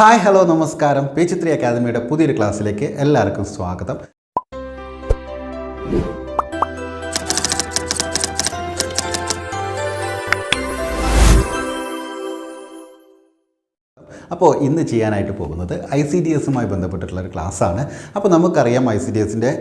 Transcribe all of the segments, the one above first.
Hi hello നമസ്കാരം. P Chithri അക്കാദമിയുടെ പുതിയൊരു ക്ലാസ്സിലേക്ക് എല്ലാവർക്കും സ്വാഗതം. അപ്പോൾ ഇന്ന് ചെയ്യാനായിട്ട് പോകുന്നത് ഐ സി ഡി എസുമായി ബന്ധപ്പെട്ടിട്ടുള്ള ഒരു ക്ലാസ്സാണ്. അപ്പോൾ നമുക്കറിയാം ഐ സി ഡി എസിന്റെ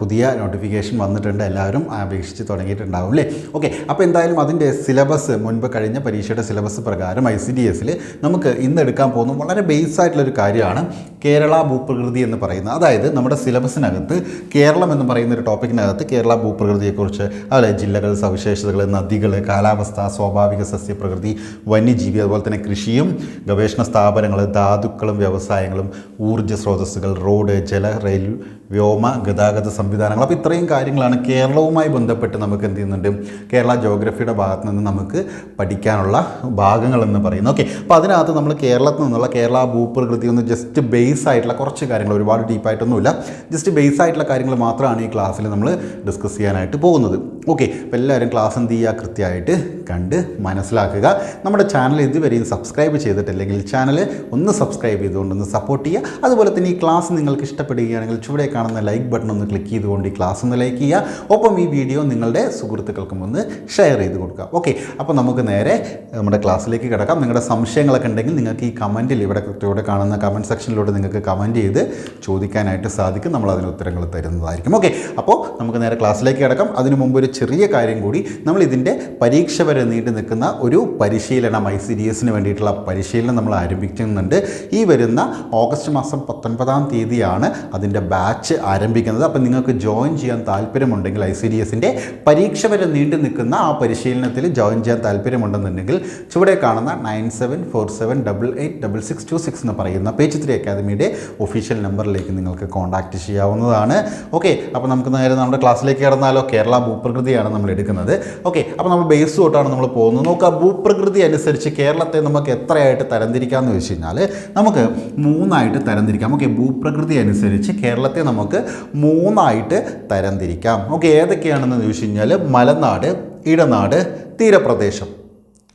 പുതിയ നോട്ടിഫിക്കേഷൻ വന്നിട്ടുണ്ട്. എല്ലാവരും അപേക്ഷിച്ച് തുടങ്ങിയിട്ടുണ്ടാവും അല്ലേ? ഓക്കെ അപ്പോൾ എന്തായാലും അതിന്റെ സിലബസ് മുൻപ് കഴിഞ്ഞ പരീക്ഷയുടെ സിലബസ് പ്രകാരം ഐ സി ഡി എസിൽ നമുക്ക് ഇന്ന് എടുക്കാൻ പോകുന്ന വളരെ ബേസ് ആയിട്ടുള്ളൊരു കാര്യമാണ് കേരള ഭൂപ്രകൃതി എന്ന് പറയുന്നത്. അതായത് നമ്മുടെ സിലബസിനകത്ത് കേരളം എന്ന് പറയുന്ന ഒരു ടോപ്പിക്കിനകത്ത് കേരള ഭൂപ്രകൃതിയെക്കുറിച്ച് അതുപോലെ ജില്ലകൾ സവിശേഷതകൾ നദികൾ കാലാവസ്ഥ സ്വാഭാവിക സസ്യപ്രകൃതി വന്യജീവി അതുപോലെ തന്നെ കൃഷിയും ഗവേഷണ സ്ഥാപനങ്ങൾ ധാതുക്കളും വ്യവസായങ്ങളും ഊർജ സ്രോതസ്സുകൾ റോഡ് ജല റെയിൽ വ്യോമ ഗതാഗത സംവിധാനങ്ങൾ. അപ്പോൾ ഇത്രയും കാര്യങ്ങളാണ് കേരളവുമായി ബന്ധപ്പെട്ട് നമുക്ക് എന്ത് ചെയ്യുന്നുണ്ട്? കേരള ജോഗ്രഫിയുടെ ഭാഗത്ത് നിന്ന് നമുക്ക് പഠിക്കാനുള്ള ഭാഗങ്ങൾ എന്ന് ഓക്കെ. അപ്പോൾ അതിനകത്ത് നമ്മൾ കേരളത്തിൽ നിന്നുള്ള കേരള ഭൂപ്രകൃതി ഒന്ന് ജസ്റ്റ് ബേസ് ആയിട്ടുള്ള കുറച്ച് കാര്യങ്ങൾ ഒരുപാട് ഡീപ്പായിട്ടൊന്നുമില്ല ജസ്റ്റ് ബേസ് ആയിട്ടുള്ള കാര്യങ്ങൾ മാത്രമാണ് ഈ ക്ലാസ്സിൽ നമ്മൾ ഡിസ്കസ് ചെയ്യാനായിട്ട് പോകുന്നത്. ഓക്കെ. അപ്പോൾ എല്ലാവരും ക്ലാസ് എന്ത് ചെയ്യുക? കൃത്യമായിട്ട് കണ്ട് മനസ്സിലാക്കുക. നമ്മുടെ ചാനൽ ഇതുവരെയും സബ്സ്ക്രൈബ് ചെയ്തിട്ടില്ലെങ്കിൽ ചാനൽ ഒന്ന് സബ്സ്ക്രൈബ് ചെയ്തുകൊണ്ട് ഒന്ന് സപ്പോർട്ട് ചെയ്യുക. അതുപോലെ തന്നെ ഈ ക്ലാസ് നിങ്ങൾക്ക് ഇഷ്ടപ്പെടുകയാണെങ്കിൽ ചുവടെ കാണുന്ന ലൈക്ക് ബട്ടൺ ഒന്ന് ക്ലിക്ക് ചെയ്തുകൊണ്ട് ഈ ക്ലാസ് ഒന്ന് ലൈക്ക് ചെയ്യുക. ഒപ്പം ഈ വീഡിയോ നിങ്ങളുടെ സുഹൃത്തുക്കൾക്കും ഒന്ന് ഷെയർ ചെയ്ത് കൊടുക്കുക. ഓക്കെ അപ്പോൾ നമുക്ക് നേരെ നമ്മുടെ ക്ലാസ്സിലേക്ക് കിടക്കാം. നിങ്ങളുടെ സംശയങ്ങളൊക്കെ ഉണ്ടെങ്കിൽ നിങ്ങൾക്ക് ഈ കമന്റിൽ ഇവിടെ ഇവിടെ കാണുന്ന കമന്റ് സെക്ഷനിലൂടെ നിങ്ങൾക്ക് കമന്റ് ചെയ്ത് ചോദിക്കാനായിട്ട് സാധിക്കും. നമ്മൾ അതിന് ഉത്തരങ്ങൾ തരുന്നതായിരിക്കും. ഓക്കെ അപ്പോൾ നമുക്ക് നേരെ ക്ലാസ്സിലേക്ക് കിടക്കാം. അതിനു മുമ്പ് ഒരു ചെറിയ കാര്യം കൂടി. നമ്മൾ ഇതിന്റെ പരീക്ഷ വരെ നീണ്ടു നിൽക്കുന്ന ഒരു പരിശീലനം ഐ സി ഡി എസിന് വേണ്ടിയിട്ടുള്ള പരിശീലനം നമ്മൾ ആരംഭിക്കുന്നുണ്ട് ഈ വരുന്ന ഓഗസ്റ്റ് മാസം പത്തൊൻപതാം തീയതിയാണ് അതിന്റെ ബാച്ച് ആരംഭിക്കുന്നത്. അപ്പോൾ നിങ്ങൾക്ക് ജോയിൻ ചെയ്യാൻ താല്പര്യമുണ്ടെങ്കിൽ ഐ സി ഡി എസിന്റെ പരീക്ഷ വരെ നീണ്ടു നിൽക്കുന്ന ആ പരിശീലനത്തിൽ ജോയിൻ ചെയ്യാൻ താല്പര്യമുണ്ടെന്നുണ്ടെങ്കിൽ ചുവടെ കാണുന്ന nine seven four seven double eight double six two six എന്ന് പറയുന്ന പേജ് ത്രീ അക്കാദമിയുടെ ഒഫീഷ്യൽ നമ്പറിലേക്ക് നിങ്ങൾക്ക് കോൺടാക്റ്റ് ചെയ്യാവുന്നതാണ്. ഓക്കെ അപ്പോൾ നമുക്ക് നേരെ നമ്മുടെ ക്ലാസ്സിലേക്ക് കിടന്നാലോ? കേരള ഭൂപ്രകൃതിയാണ് നമ്മൾ എടുക്കുന്നത്. ഓക്കെ അപ്പോൾ നമ്മൾ ബേസ് തൊട്ടാണ് നമ്മൾ പോകുന്നത്. നോക്കുക ഭൂപ്രകൃതി അനുസരിച്ച് കേരളത്തെ നമുക്ക് എത്രയായിട്ട് തരംതിരിക്കാമെന്ന് വെച്ച് കഴിഞ്ഞാൽ നമുക്ക് മൂന്നായിട്ട് തരംതിരിക്കാം. ഓക്കെ ഭൂപ്രകൃതി അനുസരിച്ച് കേരളത്തെ നമുക്ക് മൂന്നായിട്ട് തരംതിരിക്കാം. ഓക്കെ ഏതൊക്കെയാണെന്ന് ചോദിച്ചു കഴിഞ്ഞാൽ മലനാട് ഇടനാട് തീരപ്രദേശം.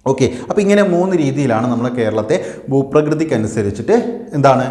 ഓക്കെ അപ്പോൾ ഇങ്ങനെ മൂന്ന് രീതിയിലാണ് നമ്മൾ കേരളത്തെ ഭൂപ്രകൃതിക്കനുസരിച്ചിട്ട് എന്താണ്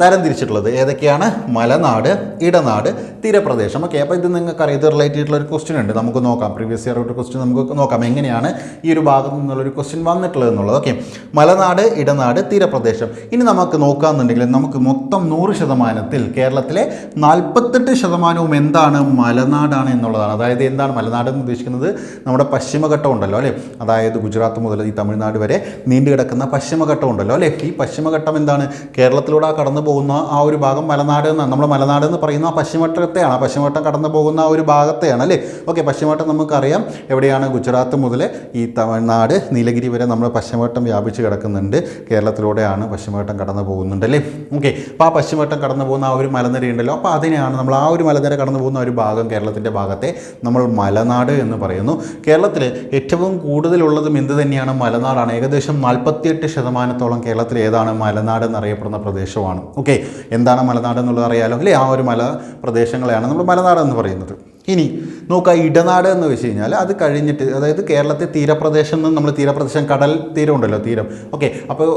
തരംതിരിച്ചിട്ടുള്ളത് ഏതൊക്കെയാണ്? മലനാട് ഇടനാട് തീരപ്രദേശം. ഓക്കെ അപ്പോൾ ഇത് നിങ്ങൾക്ക് അറിയാം ഇത് റിലേറ്റ് ആയിട്ടുള്ള ഒരു ക്വസ്റ്റ്യൻ ഉണ്ട്. നമുക്ക് നോക്കാം. പ്രീവിയസ് ഇയർ ഒരു ക്വസ്റ്റ്യൻ നമുക്ക് നോക്കാം. എങ്ങനെയാണ് ഈ ഒരു ഭാഗത്ത് നിന്നുള്ളൊരു ക്വസ്റ്റ്യൻ വന്നിട്ടുള്ളത് എന്നുള്ളത്. ഓക്കെ മലനാട് ഇടനാട് തീരപ്രദേശം. ഇനി നമുക്ക് നോക്കാമെന്നുണ്ടെങ്കിൽ നമുക്ക് മൊത്തം നൂറ് ശതമാനത്തിൽ കേരളത്തിലെ നാൽപ്പത്തെട്ട് ശതമാനവും എന്താണ് മലനാടാണ് എന്നുള്ളതാണ്. അതായത് എന്താണ് മലനാട് എന്ന് ഉദ്ദേശിക്കുന്നത്? നമ്മുടെ പശ്ചിമഘട്ടം ഉണ്ടല്ലോ അല്ലേ? അതായത് ഗുജറാത്ത് മുതൽ ഈ തമിഴ്നാട് വരെ നീണ്ടു കിടക്കുന്ന പശ്ചിമഘട്ടം ഉണ്ടല്ലോ അല്ലേ? ഈ പശ്ചിമഘട്ടം എന്താണ്? കേരളത്തിലൂടെ ആ കടന്നു പോകുന്ന ആ ഒരു ഭാഗം മലനാട് എന്നാണ്. നമ്മൾ മലനാട് എന്ന് പറയുന്ന ആ പശ്ചിമഘട്ടത്തെയാണ്. പശ്ചിമഘട്ടം കടന്നു പോകുന്ന ആ ഒരു ഭാഗത്തെയാണ് അല്ലേ? ഓക്കെ പശ്ചിമഘട്ടം നമുക്കറിയാം. എവിടെയാണ് ഗുജറാത്ത് മുതൽ ഈ തമിഴ്നാട് നീലഗിരി വരെ നമ്മൾ പശ്ചിമഘട്ടം വ്യാപിച്ച് കിടക്കുന്നുണ്ട്. കേരളത്തിലൂടെയാണ് പശ്ചിമഘട്ടം കടന്നു പോകുന്നുണ്ട് അല്ലേ? ഓക്കെ അപ്പോൾ ആ പശ്ചിമഘട്ടം കടന്നു പോകുന്ന ആ ഒരു മലനിര ഉണ്ടല്ലോ. അപ്പോൾ അതിനെയാണ് നമ്മൾ ആ ഒരു മലനിര കടന്നു പോകുന്ന ഒരു ഭാഗം കേരളത്തിന്റെ ഭാഗത്തെ നമ്മൾ മലനാട് എന്ന് പറയുന്നു. കേരളത്തിൽ ഏറ്റവും കൂടുതലുള്ളതും എന്ത് തന്നെയാണ്? മലനാടാണ്. ഏകദേശം നാൽപ്പത്തിയെട്ട് ശതമാനത്തോളം കേരളത്തിൽ ഏതാണ് മലനാട് എന്നറിയപ്പെടുന്ന പ്രദേശമാണ് ഓക്കെ എന്താണ് മലനാട് എന്നുള്ളത് അറിയാലോ? അല്ലേ? ആ ഒരു മല പ്രദേശങ്ങളെയാണ് നമ്മൾ മലനാട് എന്ന് പറയുന്നത്. ഇനി നോക്കുക ഇടനാട് എന്ന് വെച്ച് കഴിഞ്ഞാൽ അത് കഴിഞ്ഞിട്ട് അതായത് കേരളത്തെ തീരപ്രദേശം നിന്ന് നമ്മൾ തീരപ്രദേശം കടൽ തീരം ഉണ്ടല്ലോ തീരം. ഓക്കെ അപ്പോൾ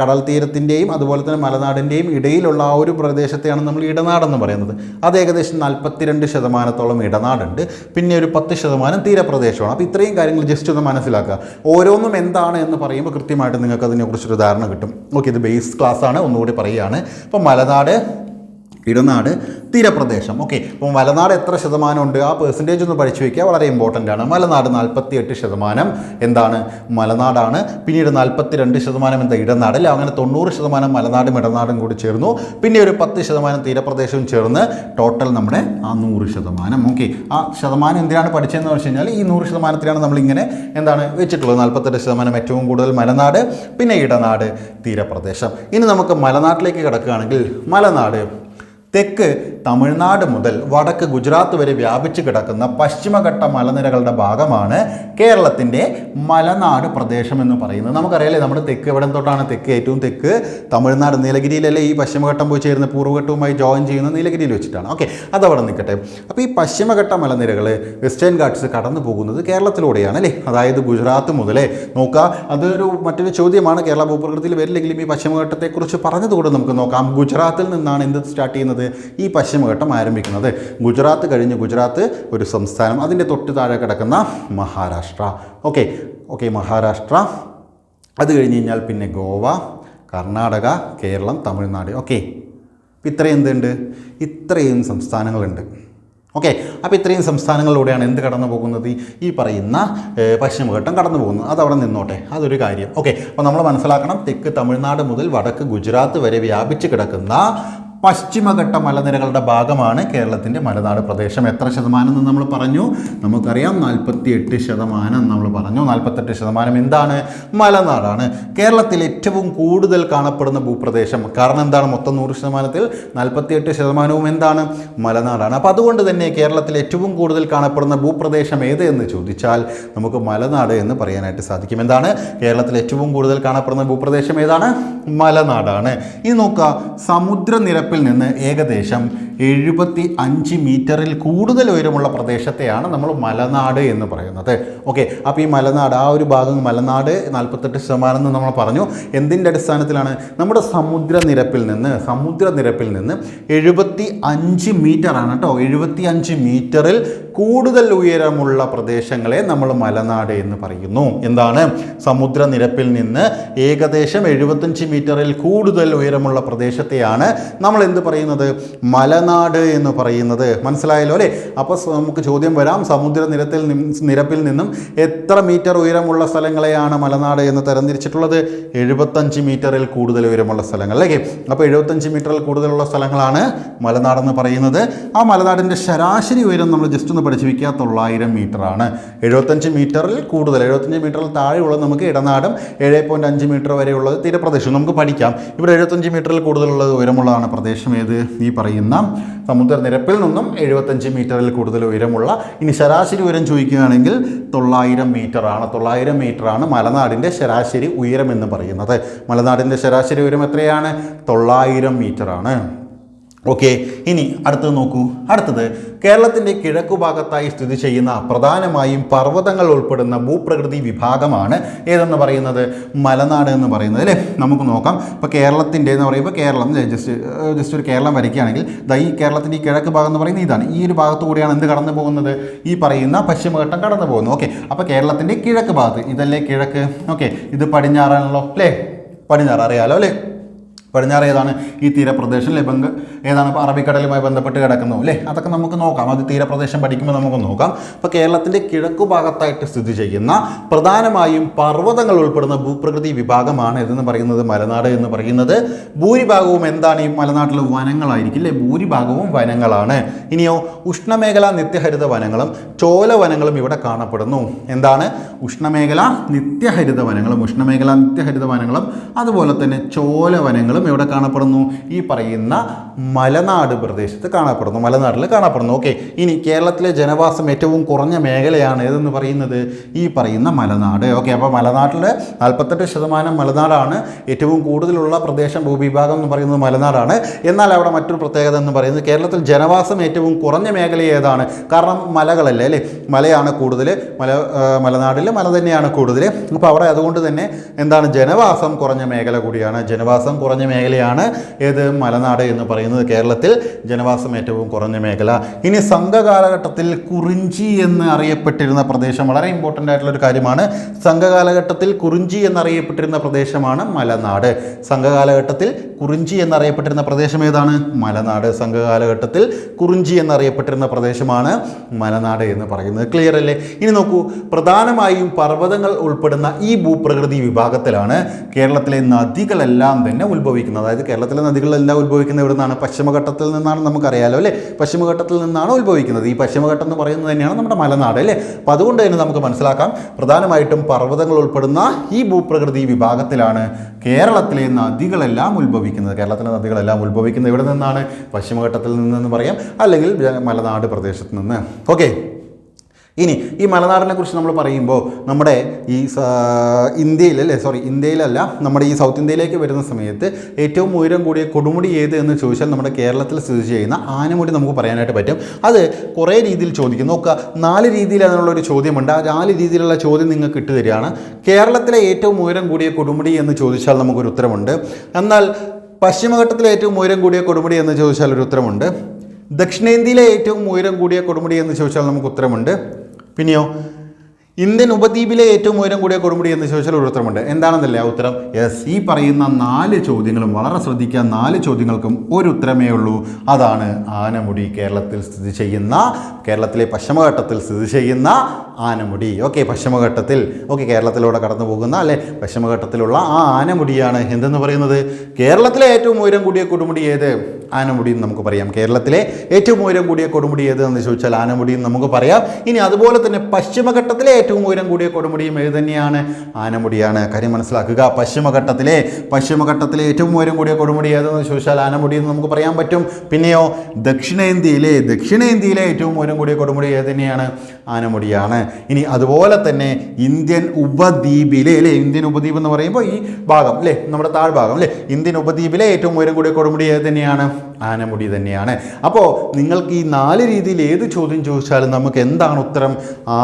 കടൽ തീരത്തിന്റെയും അതുപോലെ തന്നെ മലനാടിന്റെയും ഇടയിലുള്ള ആ ഒരു പ്രദേശത്തെയാണ് നമ്മൾ ഇടനാടെന്ന് പറയുന്നത്. അത് ഏകദേശം നാൽപ്പത്തിരണ്ട് ശതമാനത്തോളം ഇടനാടുണ്ട്. പിന്നെ ഒരു പത്ത് ശതമാനം തീരപ്രദേശമാണ്. അപ്പോൾ ഇത്രയും കാര്യങ്ങൾ ജസ്റ്റ് ഒന്ന് മനസ്സിലാക്കുക. ഓരോന്നും എന്താണ് എന്ന് പറയുമ്പോൾ കൃത്യമായിട്ട് നിങ്ങൾക്ക് അതിനെക്കുറിച്ചൊരു ധാരണ കിട്ടും. ഓക്കെ ഇത് ബേസ് ക്ലാസ് ആണ് ഒന്നുകൂടി പറയുകയാണ്. അപ്പോൾ മലനാട് ഇടനാട് തീരപ്രദേശം. ഓക്കെ അപ്പം മലനാട് എത്ര ശതമാനം ഉണ്ട്? ആ പെർസെന്റേജ് ഒന്ന് പഠിച്ചു വയ്ക്കുക വളരെ ഇമ്പോർട്ടന്റ് ആണ്. മലനാട് നാൽപ്പത്തി എട്ട് ശതമാനം എന്താണ്? മലനാടാണ്. പിന്നീട് നാൽപ്പത്തി രണ്ട് ശതമാനം എന്താ? ഇടനാട്. അല്ലേ? അങ്ങനെ തൊണ്ണൂറ് ശതമാനം മലനാടും ഇടനാടും കൂടി ചേർന്നു. പിന്നെ ഒരു പത്ത് ശതമാനം തീരപ്രദേശവും ചേർന്ന് ടോട്ടൽ നമ്മുടെ ആ നൂറ് ശതമാനം. ഓക്കെ ആ ശതമാനം എന്തിനാണ് പഠിച്ചതെന്ന് വെച്ച് കഴിഞ്ഞാൽ ഈ നൂറ് ശതമാനത്തിലാണ് നമ്മളിങ്ങനെ എന്താണ് വെച്ചിട്ടുള്ളത്? നാൽപ്പത്തെട്ട് ശതമാനം ഏറ്റവും കൂടുതൽ മലനാട് പിന്നെ ഇടനാട് തീരപ്രദേശം. ഇനി നമുക്ക് മലനാട്ടിലേക്ക് കിടക്കുകയാണെങ്കിൽ മലനാട് തെക്ക് തമിഴ്നാട് മുതൽ വടക്ക് ഗുജറാത്ത് വരെ വ്യാപിച്ചു കിടക്കുന്ന പശ്ചിമഘട്ട മലനിരകളുടെ ഭാഗമാണ് കേരളത്തിന്റെ മലനാട് പ്രദേശം എന്ന് പറയുന്നത്. നമുക്കറിയാലേ നമ്മുടെ തെക്ക് എവിടെ തൊട്ടാണ് തെക്ക് ഏറ്റവും തെക്ക്? തമിഴ്നാട് നീലഗിരിയിലല്ലേ ഈ പശ്ചിമഘട്ടം പോയി ചേരുന്ന പൂർവഘട്ടവുമായി ജോയിൻ ചെയ്യുന്ന നീലഗിരിയിൽ വെച്ചിട്ടാണ്. ഓക്കെ അതവിടെ നിൽക്കട്ടെ. അപ്പോൾ ഈ പശ്ചിമഘട്ട മലനിരകൾ വെസ്റ്റേൺ ഗാട്ട്സ് കടന്നു പോകുന്നത് കേരളത്തിലൂടെയാണ് അല്ലേ? അതായത് ഗുജറാത്ത് മുതലേ. നോക്കുക അതൊരു മറ്റൊരു ചോദ്യമാണ്. കേരള ഭൂപ്രകൃതിയിൽ വരില്ലെങ്കിലും ഈ പശ്ചിമഘട്ടത്തെക്കുറിച്ച് പറഞ്ഞതുകൂടെ നമുക്ക് നോക്കാം. ഗുജറാത്തിൽ നിന്നാണ് എന്ത് സ്റ്റാർട്ട് ചെയ്യുന്നത്? ഈ പശ്ചിമഘട്ടം ആരംഭിക്കുന്നത്. ഗുജറാത്ത് കഴിഞ്ഞ് ഗുജറാത്ത് ഒരു സംസ്ഥാനം അതിന്റെ തൊട്ട് താഴെ കിടക്കുന്ന മഹാരാഷ്ട്ര. Okay okay Maharashtra. അത് കഴിഞ്ഞ് കഴിഞ്ഞാൽ പിന്നെ ഗോവ കർണാടക കേരളം തമിഴ്നാട്. ഓക്കെ ഇത്രയും എന്തുണ്ട്? ഇത്രയും സംസ്ഥാനങ്ങളുണ്ട്. ഓക്കെ അപ്പോൾ ഇത്രയും സംസ്ഥാനങ്ങളിലൂടെയാണ് എന്ത് കടന്നു പോകുന്നത്? ഈ- പറയുന്ന പശ്ചിമഘട്ടം കടന്നു പോകുന്നത്. അതവിടെ നിന്നോട്ടെ. അതൊരു കാര്യം. ഓക്കെ അപ്പോൾ നമ്മൾ മനസ്സിലാക്കണം തെക്ക് തമിഴ്നാട് മുതൽ വടക്ക് ഗുജറാത്ത് വരെ വ്യാപിച്ച് കിടക്കുന്ന പശ്ചിമഘട്ട മലനിരകളുടെ ഭാഗമാണ് കേരളത്തിന്റെ മലനാട് പ്രദേശം. എത്ര ശതമാനം എന്ന് നമ്മൾ പറഞ്ഞു? നമുക്കറിയാം നാൽപ്പത്തി എട്ട് ശതമാനം നമ്മൾ പറഞ്ഞു. നാൽപ്പത്തെട്ട് ശതമാനം എന്താണ്? മലനാടാണ്. കേരളത്തിൽ ഏറ്റവും കൂടുതൽ കാണപ്പെടുന്ന ഭൂപ്രദേശം. കാരണം എന്താണ്? മൊത്തം നൂറ് ശതമാനത്തിൽ നാൽപ്പത്തിയെട്ട് ശതമാനവും എന്താണ്? മലനാടാണ്. അപ്പോൾ അതുകൊണ്ട് തന്നെ കേരളത്തിൽ ഏറ്റവും കൂടുതൽ കാണപ്പെടുന്ന ഭൂപ്രദേശം ഏത് എന്ന് ചോദിച്ചാൽ നമുക്ക് മലനാട് എന്ന് പറയാനായിട്ട് സാധിക്കും. എന്താണ്? കേരളത്തിൽ ഏറ്റവും കൂടുതൽ കാണപ്പെടുന്ന ഭൂപ്രദേശം ഏതാണ്? മലനാടാണ്. ഇനി നോക്കുക. നിന്ന് ഏകദേശം എഴുപത്തി അഞ്ച് മീറ്ററിൽ കൂടുതൽ ഉയരമുള്ള പ്രദേശത്തെയാണ് നമ്മൾ മലനാട് എന്ന് പറയുന്നത്. ഓക്കെ അപ്പോൾ ഈ മലനാട് ആ ഒരു ഭാഗം മലനാട് നാൽപ്പത്തെട്ട് ശതമാനം എന്ന് നമ്മൾ പറഞ്ഞു. എന്തിന്റെ അടിസ്ഥാനത്തിലാണ്? നമ്മുടെ സമുദ്രനിരപ്പിൽ നിന്ന് സമുദ്രനിരപ്പിൽ നിന്ന് എഴുപത്തി അഞ്ച് മീറ്ററാണ് കേട്ടോ എഴുപത്തി അഞ്ച് മീറ്ററിൽ കൂടുതൽ ഉയരമുള്ള പ്രദേശങ്ങളെ നമ്മൾ മലനാട് എന്ന് പറയുന്നു. എന്താണ്? സമുദ്രനിരപ്പിൽ നിന്ന് ഏകദേശം എഴുപത്തഞ്ച് മീറ്ററിൽ കൂടുതൽ ഉയരമുള്ള പ്രദേശത്തെയാണ് നമ്മൾ എന്ത് പറയുന്നത്? മലനാട് എന്ന് പറയുന്നത്. മനസ്സിലായല്ലോ അല്ലേ? അപ്പോൾ നമുക്ക് ചോദ്യം വരാം. സമുദ്രനിരത്തിൽ നിരപ്പിൽ നിന്നും എത്ര മീറ്റർ ഉയരമുള്ള സ്ഥലങ്ങളെയാണ് മലനാട് എന്ന് തരംതിരിച്ചിട്ടുള്ളത്? എഴുപത്തഞ്ച് മീറ്ററിൽ കൂടുതൽ ഉയരമുള്ള സ്ഥലങ്ങൾ. അല്ലേ? അപ്പോൾ എഴുപത്തഞ്ച് മീറ്ററിൽ കൂടുതലുള്ള സ്ഥലങ്ങളാണ് മലനാടെന്ന് പറയുന്നത്. ആ മലനാടിന്റെ ശരാശരി ഉയരം നമ്മൾ ജസ്റ്റ് ഒന്ന് പഠിച്ചു വയ്ക്കുക തൊള്ളായിരം മീറ്ററാണ്. എഴുപത്തഞ്ച് മീറ്ററിൽ കൂടുതൽ എഴുപത്തഞ്ച് മീറ്ററിൽ താഴെയുള്ള നമുക്ക് ഇടനാടും ഏഴ് പോയിന്റ് അഞ്ച് മീറ്റർ വരെയുള്ളത് തീരപ്രദേശം നമുക്ക് പഠിക്കാം. ഇവിടെ എഴുപത്തഞ്ച് മീറ്ററിൽ കൂടുതലുള്ളത് ഉയരമുള്ളതാണ് പ്രദേശം ഏത്? ഈ പറയുന്ന സമുദ്രനിരപ്പിൽ നിന്നും എഴുപത്തഞ്ച് മീറ്ററിൽ കൂടുതൽ ഉയരമുള്ള ഇനി ശരാശരി ഉയരം ചോദിക്കുകയാണെങ്കിൽ തൊള്ളായിരം മീറ്ററാണ്. തൊള്ളായിരം മീറ്ററാണ് മലനാടിന്റെ ശരാശരി ഉയരം എന്ന് പറയുന്നത്. മലനാടിന്റെ ശരാശരി ഉയരം എത്രയാണ്? തൊള്ളായിരം മീറ്ററാണ്. ഓക്കെ ഇനി അടുത്തത് നോക്കൂ. അടുത്തത് കേരളത്തിന്റെ കിഴക്കു ഭാഗത്തായി സ്ഥിതി ചെയ്യുന്ന പ്രധാനമായും പർവതങ്ങൾ ഉൾപ്പെടുന്ന ഭൂപ്രകൃതി വിഭാഗമാണ് ഏതെന്ന് പറയുന്നത്? മലനാട് എന്ന് പറയുന്നത് അല്ലേ? നമുക്ക് നോക്കാം. ഇപ്പോൾ കേരളത്തിന്റെ എന്ന് പറയുമ്പോൾ കേരളം ജസ്റ്റ് ജസ്റ്റ് ഒരു കേരളം വരയ്ക്കുകയാണെങ്കിൽ ദാ ഈ കേരളത്തിന്റെ ഈ കിഴക്ക് ഭാഗം എന്ന് പറയുന്നത് ഇതാണ്. ഈ ഒരു ഭാഗത്തു കൂടിയാണ് എന്ത് കടന്നു പോകുന്നത്? ഈ പറയുന്ന പശ്ചിമഘട്ടം കടന്നു പോകുന്നത്. ഓക്കെ അപ്പോൾ കേരളത്തിന്റെ കിഴക്ക് ഭാഗത്ത് ഇതല്ലേ കിഴക്ക്? ഓക്കെ ഇത് പടിഞ്ഞാറാണല്ലോ അല്ലേ? പടിഞ്ഞാറ് അറിയാലോ അല്ലേ? പടിഞ്ഞാറ് ഏതാണ് ഈ തീരപ്രദേശം. അല്ലേ ബംഗ ഏതാണ്? ഇപ്പോൾ അറബിക്കടലുമായി ബന്ധപ്പെട്ട് കിടക്കുന്നു അല്ലേ? അതൊക്കെ നമുക്ക് നോക്കാം. അത് തീരപ്രദേശം പഠിക്കുമ്പോൾ നമുക്ക് നോക്കാം. ഇപ്പോൾ കേരളത്തിന്റെ കിഴക്കു ഭാഗത്തായിട്ട് സ്ഥിതി ചെയ്യുന്ന പ്രധാനമായും പർവതങ്ങൾ ഉൾപ്പെടുന്ന ഭൂപ്രകൃതി വിഭാഗമാണ് ഇതെന്ന് പറയുന്നത്? മലനാട് എന്ന് പറയുന്നത്. ഭൂരിഭാഗവും എന്താണ്? ഈ മലനാട്ടിലെ വനങ്ങളായിരിക്കും അല്ലേ? ഭൂരിഭാഗവും വനങ്ങളാണ്. ഇനിയോ ഉഷ്ണമേഖല നിത്യഹരിത വനങ്ങളും ചോല വനങ്ങളും ഇവിടെ കാണപ്പെടുന്നു. എന്താണ്? ഉഷ്ണമേഖല നിത്യഹരിത വനങ്ങളും ഉഷ്ണമേഖല നിത്യഹരിത വനങ്ങളും അതുപോലെ തന്നെ ചോല വനങ്ങളും ഇവിടെ കാണപ്പെടുന്നു? ഈ പറയുന്ന മലനാട് പ്രദേശത്ത് കാണപ്പെടുന്നു. മലനാട്ടിൽ കാണപ്പെടുന്നു. ഓക്കെ. ഇനി കേരളത്തിലെ ജനവാസം ഏറ്റവും കുറഞ്ഞ മേഖലയാണ് ഏതെന്ന് പറയുന്നത്? ഈ പറയുന്ന മലനാട്. ഓക്കെ. അപ്പോൾ മലനാട്ടിൽ നാൽപ്പത്തെട്ട് ശതമാനം മലനാടാണ്. ഏറ്റവും കൂടുതലുള്ള പ്രദേശം ഭൂവിഭാഗം എന്ന് പറയുന്നത് മലനാടാണ്. എന്നാൽ അവിടെ മറ്റൊരു പ്രത്യേകത എന്ന് പറയുന്നത് കേരളത്തിൽ ജനവാസം ഏറ്റവും കുറഞ്ഞ മേഖല ഏതാണ്? കാരണം മലകളല്ലേ അല്ലേ? മലയാണ് കൂടുതൽ മല മലനാട്ടിൽ മല തന്നെയാണ് കൂടുതൽ അപ്പോൾ അവിടെ അതുകൊണ്ട് തന്നെ എന്താണ്? ജനവാസം കുറഞ്ഞ മേഖല കൂടിയാണ്. ജനവാസം കുറഞ്ഞ മേഖലയാണ് ഏത് മലനാട് എന്ന് പറയുന്നത് കേരളത്തിൽ ജനവാസം ഏറ്റവും കുറഞ്ഞ മേഖല. ഇനി സംഘകാലഘട്ടത്തിൽ കുറിഞ്ചി എന്ന് അറിയപ്പെട്ടിരുന്ന പ്രദേശം വളരെ ഇമ്പോർട്ടന്റ് ആയിട്ടുള്ള ഒരു കാര്യമാണ്. സംഘകാലഘട്ടത്തിൽ കുറിഞ്ചി എന്നറിയപ്പെട്ടിരുന്ന പ്രദേശമാണ് മലനാട്. സംഘകാലഘട്ടത്തിൽ കുറിഞ്ചി എന്നറിയപ്പെട്ടിരുന്ന പ്രദേശം ഏതാണ്? മലനാട്. സംഘകാലഘട്ടത്തിൽ കുറിഞ്ചി എന്നറിയപ്പെട്ടിരുന്ന പ്രദേശമാണ് മലനാട് എന്ന് പറയുന്നത്. ക്ലിയർ അല്ലേ? ഇനി നോക്കൂ പ്രധാനമായും പർവതങ്ങൾ ഉൾപ്പെടുന്ന ഈ ഭൂപ്രകൃതി വിഭാഗത്തിലാണ് കേരളത്തിലെ നദികളെല്ലാം തന്നെ ഉത്ഭവിക്കുന്നത്. ഉത്ഭവിക്കുന്നത്. അതായത് കേരളത്തിലെ നദികളെല്ലാം ഉത്ഭവിക്കുന്നത് ഇവിടെ നിന്നാണ് പശ്ചിമഘട്ടത്തിൽ നിന്നാണ് നമുക്കറിയാലോ അല്ലേ? പശ്ചിമഘട്ടത്തിൽ നിന്നാണ് ഉത്ഭവിക്കുന്നത്. ഈ പശ്ചിമഘട്ടം എന്ന് പറയുന്നത് തന്നെയാണ് നമ്മുടെ മലനാട് അല്ലേ? അപ്പം അതുകൊണ്ട് തന്നെ നമുക്ക് മനസ്സിലാക്കാം പ്രധാനമായിട്ടും പർവതങ്ങൾ ഉൾപ്പെടുന്ന ഈ ഭൂപ്രകൃതി വിഭാഗത്തിലാണ് കേരളത്തിലെ നദികളെല്ലാം ഉത്ഭവിക്കുന്നത്. കേരളത്തിലെ നദികളെല്ലാം ഉത്ഭവിക്കുന്നത് ഇവിടെ നിന്നാണ്? പശ്ചിമഘട്ടത്തിൽ നിന്നെന്ന് പറയാം അല്ലെങ്കിൽ മലനാട് പ്രദേശത്ത് നിന്ന്. ഓക്കെ. ഇനി ഈ മലനാടിനെ കുറിച്ച് നമ്മൾ പറയുമ്പോൾ നമ്മുടെ ഈ ഇന്ത്യയിൽ അല്ലേ സോറി ഇന്ത്യയിലല്ല നമ്മുടെ ഈ സൗത്ത് ഇന്ത്യയിലേക്ക് വരുന്ന സമയത്ത് ഏറ്റവും ഉയരം കൂടിയ കൊടുമുടി ഏത് എന്ന് ചോദിച്ചാൽ നമ്മുടെ കേരളത്തിൽ സ്ഥിതി ചെയ്യുന്ന ആനമുടി നമുക്ക് പറയാനായിട്ട് പറ്റും. അത് കുറേ രീതിയിൽ ചോദിക്കും. നോക്കുക നാല് രീതിയിൽ അതിനുള്ള ഒരു ചോദ്യമുണ്ട്. ആ നാല് രീതിയിലുള്ള ചോദ്യം നിങ്ങൾക്ക് ഇട്ട് തരികയാണ്. കേരളത്തിലെ ഏറ്റവും ഉയരം കൂടിയ കൊടുമുടി എന്ന് ചോദിച്ചാൽ നമുക്കൊരു ഉത്തരമുണ്ട്. എന്നാൽ പശ്ചിമഘട്ടത്തിലെ ഏറ്റവും ഉയരം കൂടിയ കൊടുമുടി എന്ന് ചോദിച്ചാൽ ഒരു ഉത്തരമുണ്ട്. ദക്ഷിണേന്ത്യയിലെ ഏറ്റവും ഉയരം കൂടിയ കൊടുമുടി എന്ന് ചോദിച്ചാൽ നമുക്ക് ഉത്തരമുണ്ട്. പിന്നെയോ? ഇന്ത്യൻ ഉപദ്വീപിലെ ഏറ്റവും ഉയരം കൂടിയ കൊടുമുടി എന്ന് ചോദിച്ചാൽ ഒരു ഉത്തരമുണ്ട് എന്താണെന്നല്ലേ ആ ഉത്തരം? യെസ് ഈ പറയുന്ന നാല് ചോദ്യങ്ങളും വളരെ ശ്രദ്ധിക്കാൻ നാല് ചോദ്യങ്ങൾക്കും ഒരു ഉത്തരമേ ഉള്ളൂ. അതാണ് ആനമുടി കേരളത്തിൽ സ്ഥിതി ചെയ്യുന്ന കേരളത്തിലെ പശ്ചിമഘട്ടത്തിൽ സ്ഥിതി ചെയ്യുന്ന ആനമുടി. ഓക്കെ പശ്ചിമഘട്ടത്തിൽ ഓക്കെ കേരളത്തിലൂടെ കടന്നു പോകുന്ന അല്ലെ പശ്ചിമഘട്ടത്തിലുള്ള ആ ആനമുടിയാണ് എന്തെന്ന് പറയുന്നത്? കേരളത്തിലെ ഏറ്റവും ഉയരം കൂടിയ കൊടുമുടി ഏത്? ആനമുടി എന്ന് നമുക്ക് പറയാം. കേരളത്തിലെ ഏറ്റവും ഉയരം കൂടിയ കൊടുമുടി ഏത് എന്ന് ചോദിച്ചാൽ ആനമുടി എന്ന് നമുക്ക് പറയാം. ഇനി അതുപോലെ തന്നെ പശ്ചിമഘട്ടത്തിലെ ഏറ്റവും ഉയരം കൂടിയ കൊടുമുടിയും ഏത് തന്നെയാണ്? ആനമുടിയാണ്. കാര്യം മനസ്സിലാക്കുക പശ്ചിമഘട്ടത്തിലെ പശ്ചിമഘട്ടത്തിലെ ഏറ്റവും ഉയരം കൂടിയ കൊടുമുടി ഏതെന്ന് ചോദിച്ചാൽ ആനമുടി എന്ന് നമുക്ക് പറയാൻ പറ്റും. പിന്നെയോ ദക്ഷിണേന്ത്യയിലെ ദക്ഷിണേന്ത്യയിലെ ഏറ്റവും ഉയരം കൂടിയ കൊടുമുടി ഏത് തന്നെയാണ്? ആനമുടിയാണ്. ഇനി അതുപോലെ തന്നെ ഇന്ത്യൻ ഉപദ്വീപിലെ അല്ലേ? ഇന്ത്യൻ ഉപദ്വീപ് എന്ന് പറയുമ്പോൾ ഈ ഭാഗം അല്ലേ? നമ്മുടെ താഴ്ഭാഗം അല്ലേ? ഇന്ത്യൻ ഉപദ്വീപിലെ ഏറ്റവും ഉയരം കൂടിയ കൊടുമുടി ഏത് തന്നെയാണ്? ആനമുടി തന്നെയാണ്. അപ്പോൾ നിങ്ങൾക്ക് ഈ നാല് രീതിയിൽ ഏത് ചോദ്യം ചോദിച്ചാലും നമുക്ക് എന്താണ് ഉത്തരം?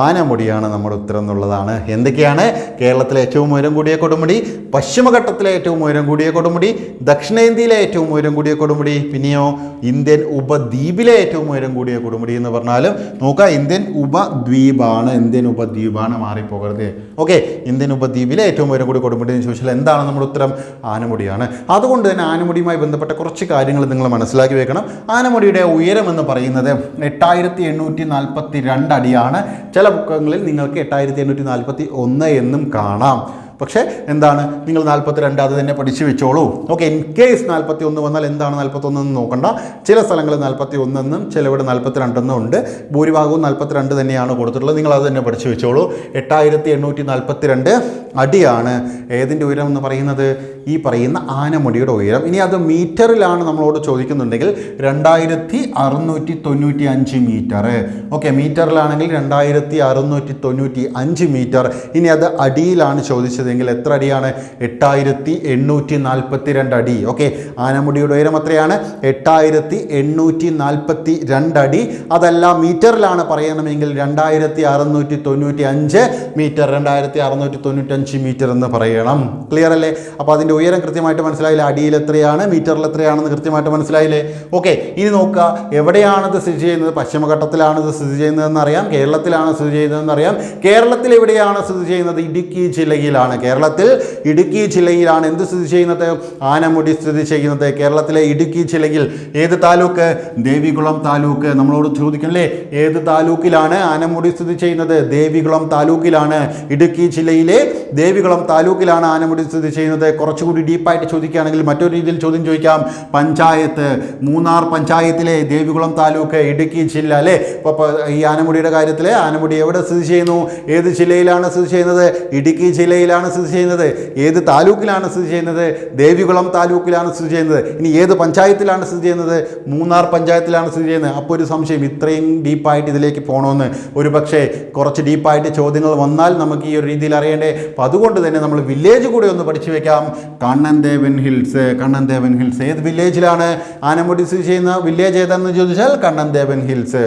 ആനമുടിയാണ് നമ്മുടെ ഉത്തരം എന്നുള്ളതാണ്. എന്തൊക്കെയാണ്? കേരളത്തിലെ ഏറ്റവും ഉയരം കൂടിയ കൊടുമുടി പശ്ചിമഘട്ടത്തിലെ ഏറ്റവും ഉയരം കൂടിയ കൊടുമുടി ദക്ഷിണേന്ത്യയിലെ ഏറ്റവും ഉയരം കൂടിയ കൊടുമുടി പിന്നെയോ ഇന്ത്യൻ ഉപദ്വീപിലെ ഏറ്റവും ഉയരം കൂടിയ കൊടുമുടി എന്ന് പറഞ്ഞാലും നോക്കുക ഇന്ത്യൻ ഉപദ്വീപാണ് ഇന്ത്യൻ ഉപദ്വീപാണ് മാറിപ്പോകരുത്. ഓക്കെ ഇന്ത്യൻ ഉപദ്വീപിലെ ഏറ്റവും ഉയരം കൂടി കൊടുമുടി എന്ന് ചോദിച്ചാൽ എന്താണ് നമ്മുടെ ഉത്തരം? ആനമുടിയാണ്. അതുകൊണ്ട് തന്നെ ആനമുടിയുമായി ബന്ധപ്പെട്ട കുറച്ച് കാര്യങ്ങൾ നിങ്ങൾ മനസ്സിലാക്കി വെക്കണം. ആനമുടിയുടെ ഉയരം എന്ന് പറയുന്നത് എട്ടായിരത്തി എണ്ണൂറ്റി നാൽപ്പത്തി രണ്ട് അടിയാണ് ചില പുസ്തകങ്ങളിൽ നിങ്ങൾക്ക് എട്ടായിരത്തി എണ്ണൂറ്റി നാൽപ്പത്തി ഒന്ന് എന്നും കാണാം. പക്ഷേ എന്താണ്? നിങ്ങൾ നാൽപ്പത്തി രണ്ട് അത് തന്നെ പഠിച്ചു വെച്ചോളൂ. ഓക്കെ ഇൻ കേസ് നാൽപ്പത്തി ഒന്ന് വന്നാൽ എന്താണ് നാൽപ്പത്തൊന്ന് എന്ന് നോക്കണ്ട. ചില സ്ഥലങ്ങളിൽ നാൽപ്പത്തി ഒന്നെന്നും ചിലവിടെ നാൽപ്പത്തി രണ്ടെന്നും ഉണ്ട്. ഭൂരിഭാഗവും നാൽപ്പത്തി രണ്ട് തന്നെയാണ് കൊടുത്തിട്ടുള്ളത്. നിങ്ങൾ അത് തന്നെ പഠിച്ചു വെച്ചോളൂ. എട്ടായിരത്തി എണ്ണൂറ്റി നാൽപ്പത്തി രണ്ട് അടിയാണ്. ഏതിന്റെ ഉയരം എന്ന് പറയുന്നത്? ഈ പറയുന്ന ആനമുടിയുടെ ഉയരം. ഇനി അത് മീറ്ററിലാണ് നമ്മളോട് ചോദിക്കുന്നുണ്ടെങ്കിൽ രണ്ടായിരത്തി അറുന്നൂറ്റി തൊണ്ണൂറ്റി അഞ്ച് മീറ്റർ. ഓക്കെ മീറ്ററിലാണെങ്കിൽ രണ്ടായിരത്തി അറുന്നൂറ്റി തൊണ്ണൂറ്റി അഞ്ച് മീറ്റർ. ഇനി അത് അടിയിലാണ് ചോദിച്ചതെങ്കിൽ എത്ര അടിയാണ്? എട്ടായിരത്തി എണ്ണൂറ്റി നാൽപ്പത്തി രണ്ട് അടി. ഓക്കെ ആനമുടിയുടെ ഉയരം എത്രയാണ്? എട്ടായിരത്തി എണ്ണൂറ്റി നാൽപ്പത്തി രണ്ട് അടി. അതല്ല മീറ്ററിലാണ് പറയണമെങ്കിൽ രണ്ടായിരത്തി അറുന്നൂറ്റി തൊണ്ണൂറ്റി അഞ്ച് മീറ്റർ രണ്ടായിരത്തി അറുന്നൂറ്റി തൊണ്ണൂറ്റി അഞ്ച് മീറ്റർ എന്ന് പറയണം. ക്ലിയർ അല്ലേ? അപ്പോൾ അതിന്റെ ഉയരം കൃത്യമായിട്ട് മനസ്സിലായില്ല? അടിയിൽ എത്രയാണ്? മീറ്ററിൽ എത്രയാണെന്ന് കൃത്യമായിട്ട് മനസ്സിലായില്ലേ? ഓക്കെ ഇനി നോക്കുക എവിടെയാണത് സ്ഥിതി ചെയ്യുന്നത്? പശ്ചിമഘട്ടത്തിലാണ് ഇത് സ്ഥിതി ചെയ്യുന്നതെന്ന് അറിയാം. കേരളത്തിലാണ് സ്ഥിതി ചെയ്യുന്നതെന്ന് അറിയാം. കേരളത്തിൽ എവിടെയാണ് സ്ഥിതി ചെയ്യുന്നത്? ഇടുക്കി ജില്ലയിലാണ്. കേരളത്തിൽ ഇടുക്കി ജില്ലയിലാണ് എന്ത് സ്ഥിതി ചെയ്യുന്നത്? ആനമുടി സ്ഥിതി ചെയ്യുന്നത്. കേരളത്തിലെ ഇടുക്കി ജില്ലയിൽ ഏത് താലൂക്ക്? ദേവികുളം താലൂക്ക്. നമ്മളോട് ചോദിക്കണല്ലേ ഏത് താലൂക്കിലാണ് ആനമുടി സ്ഥിതി ചെയ്യുന്നത്? ദേവികുളം താലൂക്കിലാണ് ഇടുക്കി ജില്ലയിലെ ദേവികുളം താലൂക്കിലാണ് ആനമുടി സ്ഥിതി ചെയ്യുന്നത്. കുറച്ചുകൂടി ഡീപ്പായിട്ട് ചോദിക്കുകയാണെങ്കിൽ മറ്റൊരു രീതിയിൽ ചോദ്യം ചോദിക്കാം. പഞ്ചായത്ത്. മൂന്നാർ പഞ്ചായത്തിലെ ദേവികുളം താലൂക്ക് ഇടുക്കി ജില്ല അല്ലേ? അപ്പോൾ ഈ ആനമുടിയുടെ കാര്യത്തിൽ ആനമുടി എവിടെ സ്ഥിതി ചെയ്യുന്നു? ഏത് ജില്ലയിലാണ് സ്ഥിതി ചെയ്യുന്നത്? ഇടുക്കി ജില്ലയിലാണ് സ്ഥിതി ചെയ്യുന്നത് ഏത് താലൂക്കിലാണ് സ്ഥിതി ചെയ്യുന്നത് ദേവികുളം താലൂക്കിലാണ് സ്ഥിതി ചെയ്യുന്നത് ഇനി ഏത് പഞ്ചായത്തിലാണ് സ്ഥിതി ചെയ്യുന്നത് മൂന്നാർ പഞ്ചായത്തിലാണ് സ്ഥിതി ചെയ്യുന്നത്. അപ്പോൾ ഒരു സംശയം ഇത്രയും ഡീപ്പായിട്ട് ഇതിലേക്ക് പോകണമെന്ന് ഒരു പക്ഷേ കുറച്ച് ഡീപ്പായിട്ട് ചോദ്യങ്ങൾ വന്നാൽ നമുക്ക് ഈ ഒരു രീതിയിൽ അറിയേണ്ടേ. അപ്പോൾ അതുകൊണ്ട് തന്നെ നമ്മൾ വില്ലേജ് കൂടെ ഒന്ന് പഠിച്ചു വെക്കാം. കണ്ണൻദേവൻ ഹിൽസ് കണ്ണൻദേവൻ ഹിൽസ് ഏത് വില്ലേജിലാണ് ആനമുടി സ്ഥിതി ചെയ്യുന്ന? വില്ലേജ് ഏതാണെന്ന് ചോദിച്ചാൽ കണ്ണൻദേവൻ ഹിൽസ്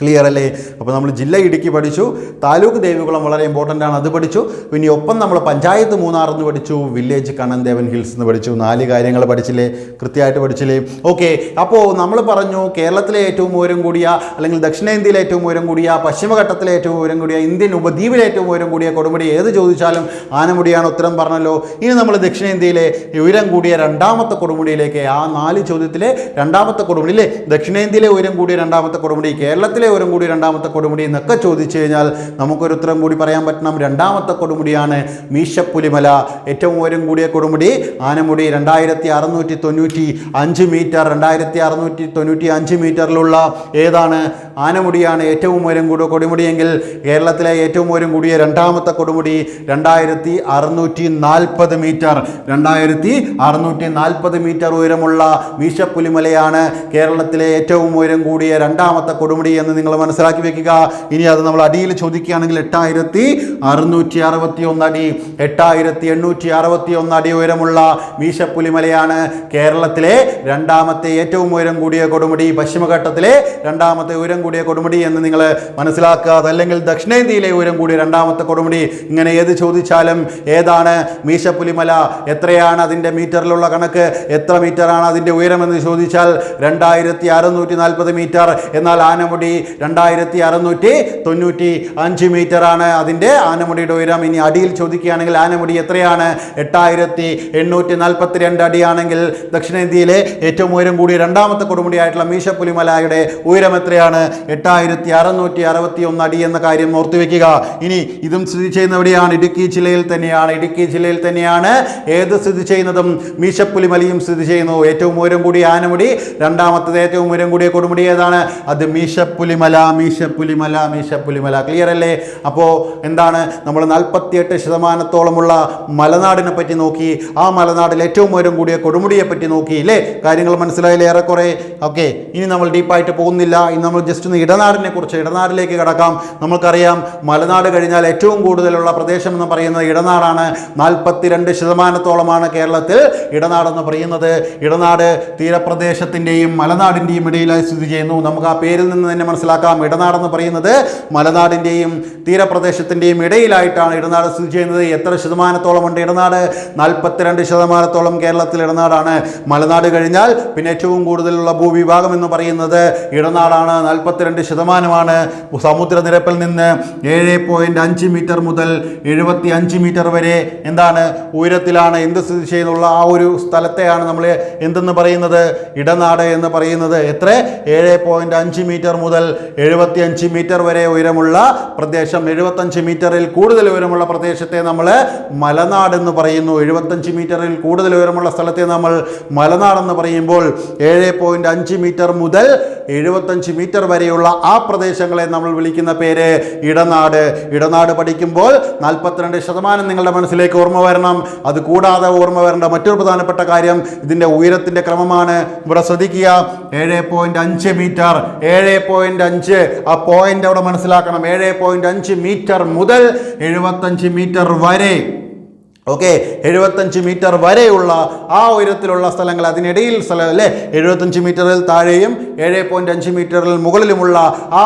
ക്ലിയർ അല്ലേ? അപ്പോൾ നമ്മൾ ജില്ല ഇടുക്കി പഠിച്ചു. താലൂക്ക് ദേവികുളം വളരെ ഇമ്പോർട്ടന്റ് ആണ്. അത് പഠിച്ചു. പിന്നെ ഒപ്പം നമ്മൾ പഞ്ചായത്ത് മൂന്നാർ എന്ന് പഠിച്ചു. വില്ലേജ് കണ്ണൻദേവൻ ഹിൽസ് എന്ന് പഠിച്ചു. നാല് കാര്യങ്ങൾ പഠിച്ചില്ലേ? കൃത്യമായിട്ട് പഠിച്ചില്ലേ? ഓക്കെ അപ്പോൾ നമ്മൾ പറഞ്ഞു കേരളത്തിലെ ഏറ്റവും ഉയരം കൂടിയ അല്ലെങ്കിൽ ദക്ഷിണേന്ത്യയിലെ ഏറ്റവും ഉയരം കൂടിയ പശ്ചിമഘട്ടത്തിലെ ഏറ്റവും ഉയരം കൂടിയ ഇന്ത്യൻ ഉപദ്വീപിലെ ഏറ്റവും ഉയരം കൂടിയ കൊടുമുടി ഏത് ചോദിച്ചാലും ആനമുടിയാണ് ഉത്തരം പറഞ്ഞല്ലോ. ഇനി നമ്മൾ ദക്ഷിണേന്ത്യയിലെ ഉയരം കൂടിയ രണ്ടാമത്തെ കൊടുമുടിയിലേക്ക് ആ നാല് ചോദ്യത്തിലെ രണ്ടാമത്തെ കൊടുമുടി അല്ലേ ദക്ഷിണേന്ത്യയിലെ ഉയരം കൂടിയ രണ്ടാമത്തെ കൊടുമുടി കേരളത്തിലെ കേരളത്തിലെ ഉയരം കൂടി രണ്ടാമത്തെ കൊടുമുടി എന്നൊക്കെ ചോദിച്ചു കഴിഞ്ഞാൽ നമുക്കൊരു ഉത്തരം കൂടി പറയാൻ പറ്റണം. രണ്ടാമത്തെ കൊടുമുടിയാണ് മീശപ്പുലിമല. ഏറ്റവും ഉയരം കൂടിയ കൊടുമുടി ആനമുടി രണ്ടായിരത്തി അറുന്നൂറ്റി തൊണ്ണൂറ്റി അഞ്ച് മീറ്റർ. രണ്ടായിരത്തി അറുന്നൂറ്റി തൊണ്ണൂറ്റി അഞ്ച് മീറ്ററിലുള്ള ഏതാണ്? ആനമുടിയാണ് ഏറ്റവും ഉയരം കൂടിയ കൊടുമുടിയെങ്കിൽ കേരളത്തിലെ ഏറ്റവും ഉയരം കൂടിയ രണ്ടാമത്തെ കൊടുമുടി രണ്ടായിരത്തി അറുന്നൂറ്റി നാൽപ്പത് മീറ്റർ. രണ്ടായിരത്തി അറുന്നൂറ്റി നാൽപ്പത് മീറ്റർ ഉയരമുള്ള മീശപ്പുലിമലയാണ് കേരളത്തിലെ ഏറ്റവും ഉയരം കൂടിയ രണ്ടാമത്തെ കൊടുമുടി എന്ന് നിങ്ങൾ മനസ്സിലാക്കി വെക്കുക. ഇനി അത് നമ്മൾ അടിയിൽ ചോദിക്കുകയാണെങ്കിൽ എട്ടായിരത്തി അറുന്നൂറ്റി അറുപത്തി ഒന്ന് അടി. എട്ടായിരത്തി എണ്ണൂറ്റി അറുപത്തി ഒന്ന് അടി ഉയരമുള്ള മീശപ്പുലിമലയാണ് കേരളത്തിലെ രണ്ടാമത്തെ ഏറ്റവും ഉയരം കൂടിയ കൊടുമുടി. പശ്ചിമഘട്ടത്തിലെ രണ്ടാമത്തെ ഉയരം കൂടിയ കൊടുമുടി എന്ന് നിങ്ങൾ മനസ്സിലാക്കുക. അതല്ലെങ്കിൽ ദക്ഷിണേന്ത്യയിലെ ഉയരം കൂടിയ രണ്ടാമത്തെ കൊടുമുടി. ഇങ്ങനെ ഏത് ചോദിച്ചാലും ഏതാണ് മീശപ്പുലിമല എത്രയാണ് അതിന്റെ മീറ്ററിലുള്ള കണക്ക്? എത്ര മീറ്ററാണ് അതിന്റെ ഉയരമെന്ന് ചോദിച്ചാൽ രണ്ടായിരത്തി അറുന്നൂറ്റി നാൽപ്പത് മീറ്റർ. എന്നാൽ ആനമുടി രണ്ടായിരത്തി അറുന്നൂറ്റി തൊണ്ണൂറ്റി അഞ്ച് മീറ്ററാണ് അതിന്റെ ആനമുടിയുടെ ഉയരം. ഇനി അടിയിൽ ചോദിക്കുകയാണെങ്കിൽ ആനമുടി എത്രയാണ്? എട്ടായിരത്തി എണ്ണൂറ്റി നാൽപ്പത്തി രണ്ട് അടിയാണെങ്കിൽ ദക്ഷിണേന്ത്യയിലെ ഏറ്റവും ഉയരം കൂടിയ രണ്ടാമത്തെ കൊടുമുടിയായിട്ടുള്ള മീശപ്പുലിമലയുടെ ഉയരം എത്രയാണ്? എട്ടായിരത്തി അറുന്നൂറ്റി അറുപത്തി ഒന്ന് അടി എന്ന കാര്യം ഓർത്തു വെക്കുക. ഇനി ഇതും സ്ഥിതി ചെയ്യുന്ന എവിടെയാണ്? ഇടുക്കി ജില്ലയിൽ തന്നെയാണ്. ഇടുക്കി ജില്ലയിൽ തന്നെയാണ് ഏത് സ്ഥിതി ചെയ്യുന്നതും മീശപ്പുലിമലയും സ്ഥിതി ചെയ്യുന്നു. ഏറ്റവും ഉയരം കൂടിയ ആനമുടി രണ്ടാമത്തത് ഏറ്റവും ഉയരം കൂടിയ കൊടുമുടി ഏതാണ്? അത് മീശപ്പുലിമല മീശ പുലിമല. ക്ലിയർ അല്ലേ? അപ്പോൾ എന്താണ് നമ്മൾ നാൽപ്പത്തിയെട്ട് ശതമാനത്തോളമുള്ള മലനാടിനെ പറ്റി നോക്കി ആ മലനാടിൽ ഏറ്റവും ഉയരം കൂടിയ കൊടുമുടിയെ പറ്റി നോക്കി അല്ലേ കാര്യങ്ങൾ മനസ്സിലായില്ലേ ഏറെക്കുറെ? ഓക്കെ ഇനി നമ്മൾ ഡീപ്പായിട്ട് പോകുന്നില്ല. ഇനി നമ്മൾ ജസ്റ്റ് ഒന്ന് ഇടനാടിനെ കുറിച്ച് ഇടനാടിലേക്ക് കിടക്കാം. നമുക്കറിയാം മലനാട് കഴിഞ്ഞാൽ ഏറ്റവും കൂടുതലുള്ള പ്രദേശം എന്ന് പറയുന്നത് ഇടനാടാണ്. നാൽപ്പത്തിരണ്ട് ശതമാനത്തോളമാണ് കേരളത്തിൽ ഇടനാടെന്ന് പറയുന്നത്. ഇടനാട് തീരപ്രദേശത്തിന്റെയും മലനാടിന്റെയും ഇടയിലായി സ്ഥിതി ചെയ്യുന്നു. നമുക്ക് ആ പേരിൽ നിന്ന് തന്നെ മനസ്സിലാക്കാം ഇടനാടെന്ന് പറയുന്നത് മലനാടിന്റെയും തീരപ്രദേശത്തിന്റെയും ഇടയിലായിട്ടാണ് ഇടനാട് സ്ഥിതി ചെയ്യുന്നത്. എത്ര ശതമാനത്തോളമുണ്ട് ഇടനാട്? നാൽപ്പത്തിരണ്ട് ശതമാനത്തോളം കേരളത്തിൽ ഇടനാടാണ്. മലനാട് കഴിഞ്ഞാൽ പിന്നെ ഏറ്റവും കൂടുതലുള്ള ഭൂവിഭാഗം എന്ന് പറയുന്നത് ഇടനാടാണ്. നാൽപ്പത്തിരണ്ട് ശതമാനമാണ്. സമുദ്രനിരപ്പിൽ നിന്ന് ഏഴ് പോയിന്റ് അഞ്ച് മീറ്റർ മുതൽ എഴുപത്തി അഞ്ച് മീറ്റർ വരെ എന്താണ് ഉയരത്തിലാണ് എന്ത് സ്ഥിതി ചെയ്യുന്നുള്ള ആ ഒരു സ്ഥലത്തെയാണ് നമ്മൾ എന്തെന്ന് പറയുന്നത്? ഇടനാട് എന്ന് പറയുന്നത്. എത്ര? ഏഴ് പോയിന്റ് അഞ്ച് മീറ്റർ മുതൽ എഴുപത്തി അഞ്ച് മീറ്റർ വരെ ഉയരമുള്ള പ്രദേശം എഴുപത്തഞ്ച് മീറ്ററിൽ കൂടുതൽ ഉയരമുള്ള പ്രദേശത്തെ നമ്മൾ മലനാട് എന്ന് പറയുന്നു. എഴുപത്തഞ്ച് മീറ്ററിൽ കൂടുതൽ ഉയരമുള്ള സ്ഥലത്തെ നമ്മൾ മലനാടെന്ന് പറയുമ്പോൾ ഏഴ് പോയിന്റ് അഞ്ച് മീറ്റർ മുതൽ എഴുപത്തഞ്ച് മീറ്റർ വരെയുള്ള ആ പ്രദേശങ്ങളെ നമ്മൾ വിളിക്കുന്ന പേര് ഇടനാട്. ഇടനാട് പഠിക്കുമ്പോൾ നാൽപ്പത്തിരണ്ട് ശതമാനം നിങ്ങളുടെ മനസ്സിലേക്ക് ഓർമ്മ വരണം. അത് കൂടാതെ ഓർമ്മ വരേണ്ട മറ്റൊരു പ്രധാനപ്പെട്ട കാര്യം ഇതിന്റെ ഉയരത്തിന്റെ ക്രമമാണ്. ഇവിടെ ശ്രദ്ധിക്കുക. ഏഴ് പോയിന്റ് അഞ്ച് മീറ്റർ. ഏഴ് പോയിന്റ് അഞ്ച് ആ പോയിന്റ് അവിടെ മനസ്സിലാക്കണം. ഏഴ് പോയിന്റ് അഞ്ച് മീറ്റർ മുതൽ എഴുപത്തഞ്ച് മീറ്റർ വരെ. ഓക്കെ എഴുപത്തഞ്ച് മീറ്റർ വരെയുള്ള ആ ഉയരത്തിലുള്ള സ്ഥലങ്ങൾ അതിനിടയിൽ സ്ഥലം അല്ലേ? എഴുപത്തഞ്ച് മീറ്ററിൽ താഴെയും ഏഴ് പോയിന്റ് അഞ്ച് മീറ്ററിൽ മുകളിലുമുള്ള ആ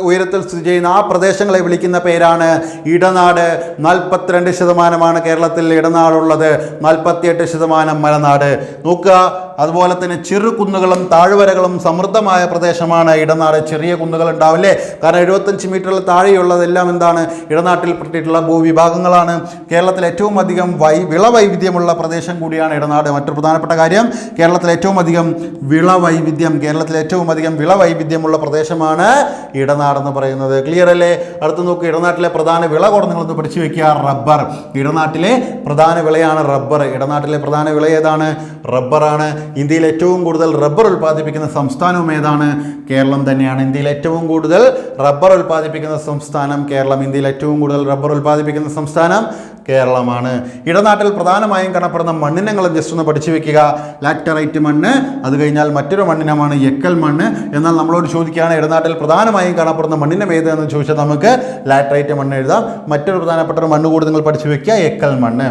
ഉയരത്തിൽ സ്ഥിതി ചെയ്യുന്ന ആ പ്രദേശങ്ങളെ വിളിക്കുന്ന പേരാണ് ഇടനാട്. നാൽപ്പത്തിരണ്ട് ശതമാനമാണ് കേരളത്തിൽ ഇടനാടുള്ളത്. നാൽപ്പത്തിയെട്ട് ശതമാനം മലനാട്. നോക്കുക അതുപോലെ തന്നെ ചെറു കുന്നുകളും താഴ്വരകളും സമൃദ്ധമായ പ്രദേശമാണ് ഇടനാട്. ചെറിയ കുന്നുകൾ ഉണ്ടാവില്ലേ? കാരണം എഴുപത്തഞ്ച് മീറ്ററിൽ താഴെയുള്ളതെല്ലാം എന്താണ്? ഇടനാട്ടിൽ പെട്ടിട്ടുള്ള ഭൂവിഭാഗങ്ങളാണ്. കേരളത്തിൽ ഏറ്റവും അധികം വൈ വിളവൈവിധ്യമുള്ള പ്രദേശം കൂടിയാണ് ഇടനാട്. മറ്റൊരു പ്രധാനപ്പെട്ട കാര്യം കേരളത്തിൽ ഏറ്റവും അധികം വിളവൈവിധ്യം കേരളത്തിൽ ഏറ്റവും അധികം വിളവൈവിധ്യമുള്ള പ്രദേശമാണ് ഇടനാടെന്ന് പറയുന്നത്. ക്ലിയർ അല്ലേ? അടുത്ത് നോക്കുക ഇടനാട്ടിലെ പ്രധാന വിള കൂടെ നിങ്ങളൊന്ന് പഠിച്ചു വെക്കുക. റബ്ബർ. ഇടനാട്ടിലെ പ്രധാന വിളയാണ് റബ്ബർ. ഇടനാട്ടിലെ പ്രധാന വിള ഏതാണ്? റബ്ബറാണ്. ഇന്ത്യയിൽ ഏറ്റവും കൂടുതൽ റബ്ബർ ഉൽപ്പാദിപ്പിക്കുന്ന സംസ്ഥാനവും ഏതാണ്? കേരളം തന്നെയാണ്. ഇന്ത്യയിൽ ഏറ്റവും കൂടുതൽ റബ്ബർ ഉൽപ്പാദിപ്പിക്കുന്ന സംസ്ഥാനം കേരളം. ഇന്ത്യയിൽ ഏറ്റവും കൂടുതൽ റബ്ബർ ഉൽപ്പാദിപ്പിക്കുന്ന സംസ്ഥാനം കേരളമാണ്. ഇടനാട്ടിൽ പ്രധാനമായും കാണപ്പെടുന്ന മണ്ണിനങ്ങളും ജസ്റ്റ് ഒന്ന് പഠിച്ചു വെക്കുക. ലാക്ടറൈറ്റ് മണ്ണ് അത് കഴിഞ്ഞാൽ മറ്റൊരു മണ്ണിനമാണ് എക്കൽ മണ്ണ്. എന്നാൽ നമ്മളോട് ചോദിക്കുകയാണ് ഇടനാട്ടിൽ പ്രധാനമായും കാണപ്പെടുന്ന മണ്ണിനം ഏത് ചോദിച്ചാൽ നമുക്ക് ലാറ്ററൈറ്റ് മണ്ണ് എഴുതാം. മറ്റൊരു പ്രധാനപ്പെട്ട ഒരു മണ്ണ് കൂടി നിങ്ങൾ പഠിച്ചു വെക്കുക എക്കൽ മണ്ണ്.